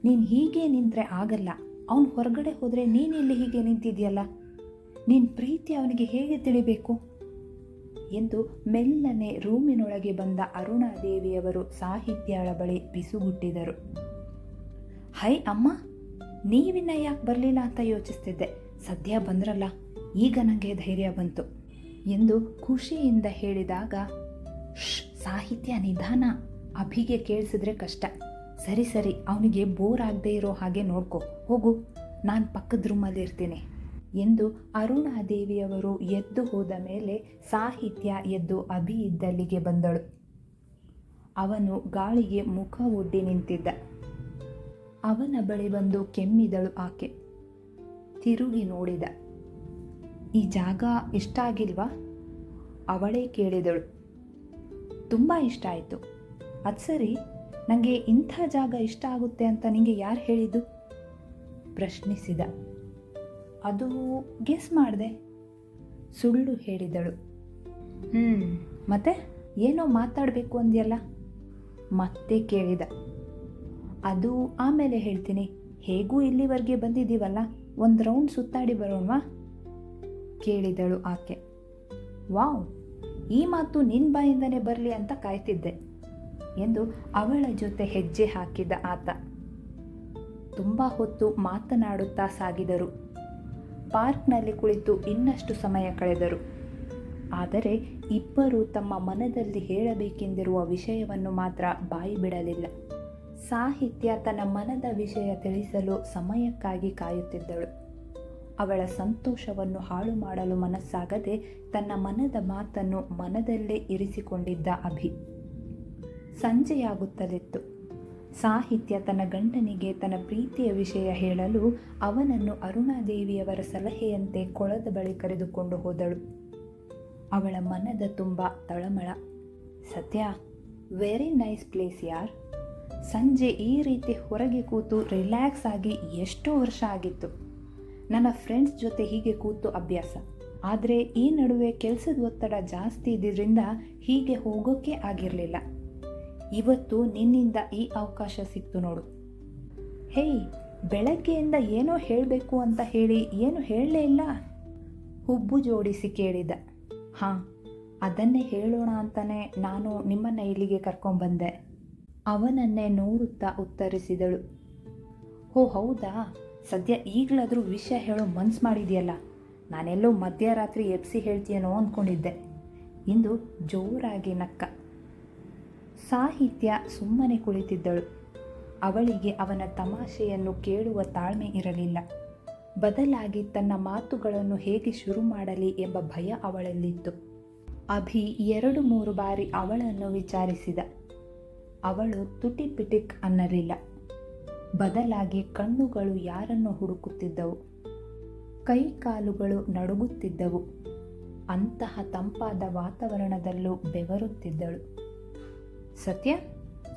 ನೀನು ಹೀಗೆ ನಿಂತರೆ ಆಗಲ್ಲ. ಅವನು ಹೊರಗಡೆ ಹೋದರೆ ನೀನಿಲ್ಲಿ ಹೀಗೆ ನಿಂತಿದೆಯಲ್ಲ? ನಿನ್ನ ಪ್ರೀತಿ ಅವನಿಗೆ ಹೇಗೆ ತಿಳಿಬೇಕು? ಎಂದು ಮೆಲ್ಲನೆ ರೂಮಿನೊಳಗೆ ಬಂದ ಅರುಣಾದೇವಿಯವರು ಸಾಹಿತ್ಯಳ ಬಳಿ ಬಿಸುಗುಟ್ಟಿದರು. ಹೈ ಅಮ್ಮ, ನೀವಿನ್ನ ಯಾಕೆ ಬರಲಿಲ್ಲ ಅಂತ ಯೋಚಿಸ್ತಿದ್ದೆ. ಸದ್ಯ ಬಂದ್ರಲ್ಲ, ಈಗ ನನಗೆ ಧೈರ್ಯ ಬಂತು ಎಂದು ಖುಷಿಯಿಂದ ಹೇಳಿದಾಗ ಶ್ ಸಾಹಿತ್ಯ ನಿಧಾನ. ಅಭಿಗೆ ಕೇಳಿಸಿದ್ರೆ ಕಷ್ಟ. ಸರಿ ಸರಿ, ಅವನಿಗೆ ಬೋರ್ ಆಗದೆ ಇರೋ ಹಾಗೆ ನೋಡ್ಕೊ. ಹೋಗು, ನಾನು ಪಕ್ಕದ ರೂಮಲ್ಲಿ ಇರ್ತೀನಿ ಎಂದು ಅರುಣಾದೇವಿಯವರು ಎದ್ದು ಹೋದ ಮೇಲೆ ಸಾಹಿತ್ಯ ಎದ್ದು ಅಭಿ ಇದ್ದಲ್ಲಿಗೆ ಬಂದಳು. ಅವನು ಗಾಳಿಗೆ ಮುಖ ಒಡ್ಡಿ ನಿಂತಿದ್ದ. ಅವನ ಬಳಿ ಬಂದು ಕೆಮ್ಮಿದಳು ಆಕೆ. ತಿರುಗಿ ನೋಡಿದ. ಈ ಜಾಗ ಇಷ್ಟ ಆಗಿಲ್ವಾ ಅವಳೇ ಕೇಳಿದಳು. ತುಂಬ ಇಷ್ಟ ಆಯಿತು. ಅದು ಸರಿ ನನಗೆ ಇಂಥ ಜಾಗ ಇಷ್ಟ ಆಗುತ್ತೆ ಅಂತ ನಿಮಗೆ ಯಾರು ಹೇಳಿದ್ದು? ಪ್ರಶ್ನಿಸಿದ. ಅದು ಗೆಸ್ ಮಾಡಿದೆ. ಸುಳ್ಳು ಹೇಳಿದಳು. ಹ್ಞೂ ಮತ್ತೆ ಏನೋ ಮಾತಾಡಬೇಕು ಅಂದ್ಯಲ್ಲ? ಮತ್ತೆ ಕೇಳಿದ. ಅದು ಆಮೇಲೆ ಹೇಳ್ತೀನಿ. ಹೇಗೂ ಇಲ್ಲಿವರೆಗೆ ಬಂದಿದ್ದೀವಲ್ಲ? ಒಂದು ರೌಂಡ್ ಸುತ್ತಾಡಿ ಬರೋಣವಾ? ಕೇಳಿದಳು ಆಕೆ. ವಾವ್, ಈ ಮಾತು ನಿನ್ನ ಬಾಯಿಂದನೇ ಬರಲಿ ಅಂತ ಕಾಯ್ತಿದ್ದೆ ಎಂದು ಅವಳ ಜೊತೆ ಹೆಜ್ಜೆ ಹಾಕಿದ ಆತ. ತುಂಬ ಹೊತ್ತು ಮಾತನಾಡುತ್ತಾ ಸಾಗಿದರು. ಪಾರ್ಕ್ನಲ್ಲಿ ಕುಳಿತು ಇನ್ನಷ್ಟು ಸಮಯ ಕಳೆದರು. ಆದರೆ ಇಬ್ಬರು ತಮ್ಮ ಮನದಲ್ಲಿ ಹೇಳಬೇಕೆಂದಿರುವ ವಿಷಯವನ್ನು ಮಾತ್ರ ಬಾಯಿ ಬಿಡಲಿಲ್ಲ. ಸಾಹಿತ್ಯ ತನ್ನ ಮನದ ವಿಷಯ ತಿಳಿಸಲು ಸಮಯಕ್ಕಾಗಿ ಕಾಯುತ್ತಿದ್ದಳು. ಅವಳ ಸಂತೋಷವನ್ನು ಹಾಳು ಮಾಡಲು ಮನಸ್ಸಾಗದೆ ತನ್ನ ಮನದ ಮಾತನ್ನು ಮನದಲ್ಲೇ ಇರಿಸಿಕೊಂಡಿದ್ದ ಅಭಿ. ಸಂಜೆಯಾಗುತ್ತಲಿತ್ತು. ಸಾಹಿತ್ಯ ತನ್ನ ಗಂಡನಿಗೆ ತನ್ನ ಪ್ರೀತಿಯ ವಿಷಯ ಹೇಳಲು ಅವನನ್ನು ಅರುಣಾದೇವಿಯವರ ಸಲಹೆಯಂತೆ ಕೊಳದ ಬಳಿ ಕರೆದುಕೊಂಡು ಹೋದಳು. ಅವಳ ಮನದ ತುಂಬ ತಳಮಳ. ಸತ್ಯ ವೆರಿ ನೈಸ್ ಪ್ಲೇಸ್ ಯಾರ್? ಸಂಜೆ ಈ ರೀತಿ ಹೊರಗೆ ಕೂತು ರಿಲ್ಯಾಕ್ಸ್ ಆಗಿ ಎಷ್ಟೋ ವರ್ಷ ಆಗಿತ್ತು. ನನ್ನ ಫ್ರೆಂಡ್ಸ್ ಜೊತೆ ಹೀಗೆ ಕೂತು ಅಭ್ಯಾಸ. ಆದರೆ ಈ ನಡುವೆ ಕೆಲಸದ ಒತ್ತಡ ಜಾಸ್ತಿ ಇದ್ದಿದ್ದರಿಂದ ಹೀಗೆ ಹೋಗೋಕ್ಕೆ ಆಗಿರಲಿಲ್ಲ. ಇವತ್ತು ನಿನ್ನಿಂದ ಈ ಅವಕಾಶ ಸಿಕ್ತು ನೋಡು. ಹೇಯ್, ಬೆಳಗ್ಗೆಯಿಂದ ಏನೋ ಹೇಳಬೇಕು ಅಂತ ಹೇಳಿ ಏನು ಹೇಳಲೇ ಇಲ್ಲ? ಹುಬ್ಬು ಜೋಡಿಸಿ ಕೇಳಿದ. ಹಾಂ, ಅದನ್ನೇ ಹೇಳೋಣ ಅಂತಲೇ ನಾನು ನಿಮ್ಮನ್ನು ಇಲ್ಲಿಗೆ ಕರ್ಕೊಂಡ್ಬಂದೆ ಅವನನ್ನೇ ನೋಡುತ್ತಾ ಉತ್ತರಿಸಿದಳು. ಓ, ಹೌದಾ? ಸದ್ಯ ಈಗಲಾದರೂ ವಿಷಯ ಹೇಳೋ ಮನ್ಸು ಮಾಡಿದೆಯಲ್ಲ. ನಾನೆಲ್ಲೋ ಮಧ್ಯರಾತ್ರಿ ಎಬ್ಸಿ ಹೇಳ್ತೀಯನೋ ಅಂದ್ಕೊಂಡಿದ್ದೆ ಇಂದು ಜೋರಾಗಿ ನಕ್ಕ. ಸಾಹಿತ್ಯ ಸುಮ್ಮನೆ ಕುಳಿತಿದ್ದಳು. ಅವಳಿಗೆ ಅವನ ತಮಾಷೆಯನ್ನು ಕೇಳುವ ತಾಳ್ಮೆ ಇರಲಿಲ್ಲ. ಬದಲಾಗಿ ತನ್ನ ಮಾತುಗಳನ್ನು ಹೇಗೆ ಶುರು ಮಾಡಲಿ ಎಂಬ ಭಯ ಅವಳಲ್ಲಿತ್ತು. ಅಭಿ ಎರಡು ಮೂರು ಬಾರಿ ಅವಳನ್ನು ವಿಚಾರಿಸಿದ. ಅವಳು ತುಟಿಪಿಟಿಕ್ ಅನ್ನಲಿಲ್ಲ. ಬದಲಾಗಿ ಕಣ್ಣುಗಳು ಯಾರನ್ನು ಹುಡುಕುತ್ತಿದ್ದವು? ಕೈ ಕಾಲುಗಳು ನಡುಗುತ್ತಿದ್ದವು. ಅಂತಹ ತಂಪಾದ ವಾತಾವರಣದಲ್ಲೂ ಬೆವರುತ್ತಿದ್ದಳು. ಸತ್ಯ,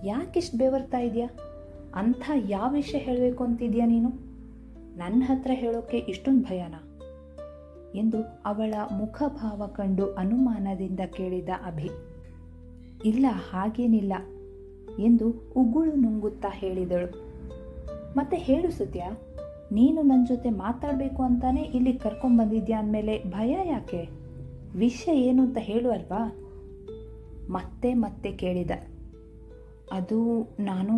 ಯಾಕಿಷ್ಟು ಬೆವರ್ತಾ ಇದೆಯಾ? ಅಂಥ ಯಾವ ವಿಷಯ ಹೇಳಬೇಕು ಅಂತಿದ್ಯಾ ನೀನು? ನನ್ನ ಹತ್ರ ಹೇಳೋಕ್ಕೆ ಇಷ್ಟೊಂದು ಭಯನಾ? ಎಂದು ಅವಳ ಮುಖಭಾವ ಕಂಡು ಅನುಮಾನದಿಂದ ಕೇಳಿದ ಅಭಿ. ಇಲ್ಲ, ಹಾಗೇನಿಲ್ಲ ಎಂದು ಉಗುಳು ನುಂಗುತ್ತಾ ಹೇಳಿದಳು. ಮತ್ತೆ ಹೇಳು ಸತ್ಯ, ನೀನು ನನ್ನ ಜೊತೆ ಮಾತಾಡಬೇಕು ಅಂತಾನೆ ಇಲ್ಲಿ ಕರ್ಕೊಂಬಂದಿದ್ಯಾ ಅಂದಮೇಲೆ ಭಯ ಯಾಕೆ? ವಿಷಯ ಏನು ಅಂತ ಹೇಳು ಅಲ್ವಾ? ಮತ್ತೆ ಮತ್ತೆ ಕೇಳಿದ. ಅದು ನಾನು,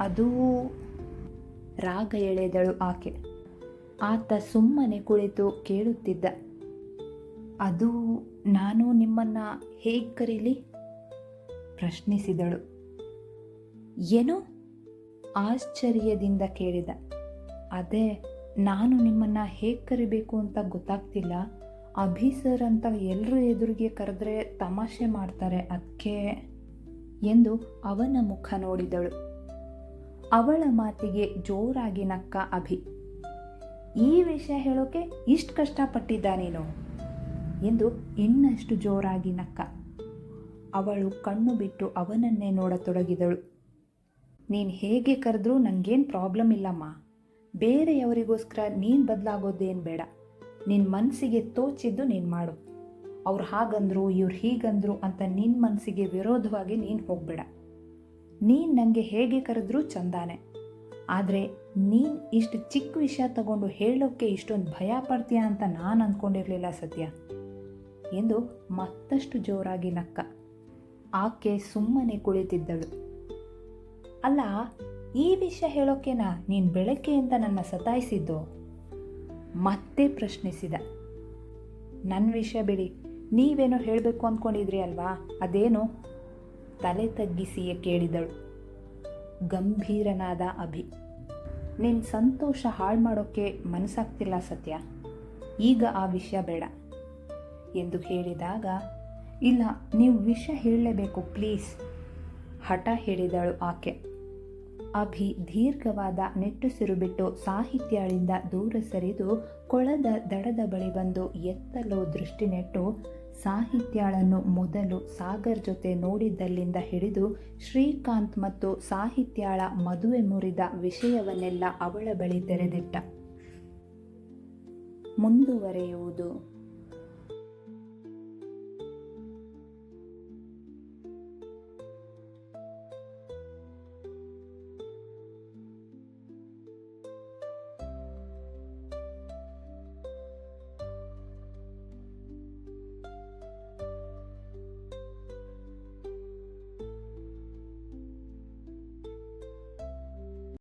ಅದು, ರಾಗ ಎಳೆದಳು ಆಕೆ. ಆತ ಸುಮ್ಮನೆ ಕುಳಿತು ಕೇಳುತ್ತಿದ್ದ. ಅದು ನಾನು ನಿಮ್ಮನ್ನು ಹೇಗೆ ಕರೀಲಿ? ಪ್ರಶ್ನಿಸಿದಳು. ಏನು? ಆಶ್ಚರ್ಯದಿಂದ ಕೇಳಿದ. ಅದೇ, ನಾನು ನಿಮ್ಮನ್ನು ಹೇಗೆ ಕರಿಬೇಕು ಅಂತ ಗೊತ್ತಾಗ್ತಿಲ್ಲ. ಅಭಿ ಸರ್ ಅಂತ ಎಲ್ಲರೂ ಎದುರಿಗೆ ಕರೆದ್ರೆ ತಮಾಷೆ ಮಾಡ್ತಾರೆ ಅಕ್ಕೆ ಎಂದು ಅವನ ಮುಖ ನೋಡಿದಳು. ಅವಳ ಮಾತಿಗೆ ಜೋರಾಗಿ ನಕ್ಕ ಅಭಿ. ಈ ವಿಷಯ ಹೇಳೋಕೆ ಇಷ್ಟು ಕಷ್ಟಪಟ್ಟಿದ್ದ ನೀನು? ಎಂದು ಇನ್ನಷ್ಟು ಜೋರಾಗಿ ನಕ್ಕ. ಅವಳು ಕಣ್ಣು ಬಿಟ್ಟು ಅವನನ್ನೇ ನೋಡತೊಡಗಿದಳು. ನೀನು ಹೇಗೆ ಕರೆದ್ರೂ ನನಗೇನು ಪ್ರಾಬ್ಲಮ್ ಇಲ್ಲಮ್ಮ. ಬೇರೆಯವರಿಗೋಸ್ಕರ ನೀನು ಬದಲಾಗೋದೇನು ಬೇಡ. ನಿನ್ನ ಮನಸ್ಸಿಗೆ ತೋಚಿದ್ದು ನೀನು ಮಾಡು. ಅವ್ರು ಹಾಗಂದ್ರು, ಇವ್ರು ಹೀಗಂದ್ರು ಅಂತ ನಿನ್ನ ಮನಸ್ಸಿಗೆ ವಿರೋಧವಾಗಿ ನೀನು ಹೋಗಬೇಡ. ನೀನು ನನಗೆ ಹೇಗೆ ಕರೆದ್ರೂ ಚಂದಾನೆ. ಆದರೆ ನೀನು ಇಷ್ಟು ಚಿಕ್ಕ ವಿಷಯ ತಗೊಂಡು ಹೇಳೋಕ್ಕೆ ಇಷ್ಟೊಂದು ಭಯ ಪಡ್ತೀಯಾ ಅಂತ ನಾನು ಅಂದ್ಕೊಂಡಿರಲಿಲ್ಲ ಸತ್ಯ. ಎಂದು ಮತ್ತಷ್ಟು ಜೋರಾಗಿ ನಕ್ಕ. ಆಕೆ ಸುಮ್ಮನೆ ಕುಳಿತಿದ್ದಳು. ಅಲ್ಲ, ಈ ವಿಷಯ ಹೇಳೋಕೆನಾ ನೀನು ಬೆಳಕೆಯಿಂದ ನನ್ನ ಸತಾಯಿಸಿದ್ದು? ಮತ್ತೆ ಪ್ರಶ್ನಿಸಿದ. ನನ್ನ ವಿಷಯ ಬಿಡಿ, ನೀವೇನೋ ಹೇಳಬೇಕು ಅಂದ್ಕೊಂಡಿದ್ರಿ ಅಲ್ವಾ? ಅದೇನು? ತಲೆ ತಗ್ಗಿಸಿಯೇ ಕೇಳಿದಳು. ಗಂಭೀರನಾದ ಅಭಿ ನಿನ್ನ ಸಂತೋಷ ಹಾಳು ಮಾಡೋಕ್ಕೆ ಮನಸ್ಸಾಗ್ತಿಲ್ಲ ಸತ್ಯ. ಈಗ ಆ ವಿಷಯ ಬೇಡ. ಎಂದು ಹೇಳಿದಾಗ, ಇಲ್ಲ, ನೀವು ವಿಷಯ ಹೇಳಲೇಬೇಕು, ಪ್ಲೀಸ್. ಹಠ ಹೇಳಿದಳು ಆಕೆ. ಅಭಿ ದೀರ್ಘವಾದ ನೆಟ್ಟುಸಿರು ಬಿಟ್ಟು ಸಾಹಿತ್ಯಳಿಂದ ದೂರ ಸರಿದು ಕೊಳದ ದಡದ ಬಳಿ ಬಂದು ಎತ್ತಲು ದೃಷ್ಟಿ ನೆಟ್ಟು ಸಾಹಿತ್ಯಾಳನ್ನು ಮೊದಲು ಸಾಗರ್ ಜೊತೆ ನೋಡಿದ್ದಲ್ಲಿಂದ ಹಿಡಿದು ಶ್ರೀಕಾಂತ್ ಮತ್ತು ಸಾಹಿತ್ಯಾಳ ಮದುವೆ ಮುರಿದ ವಿಷಯವನ್ನೆಲ್ಲ ಅವಳ ಬಳಿ ತೆರೆದಿಟ್ಟ. ಮುಂದುವರೆಯುವುದು.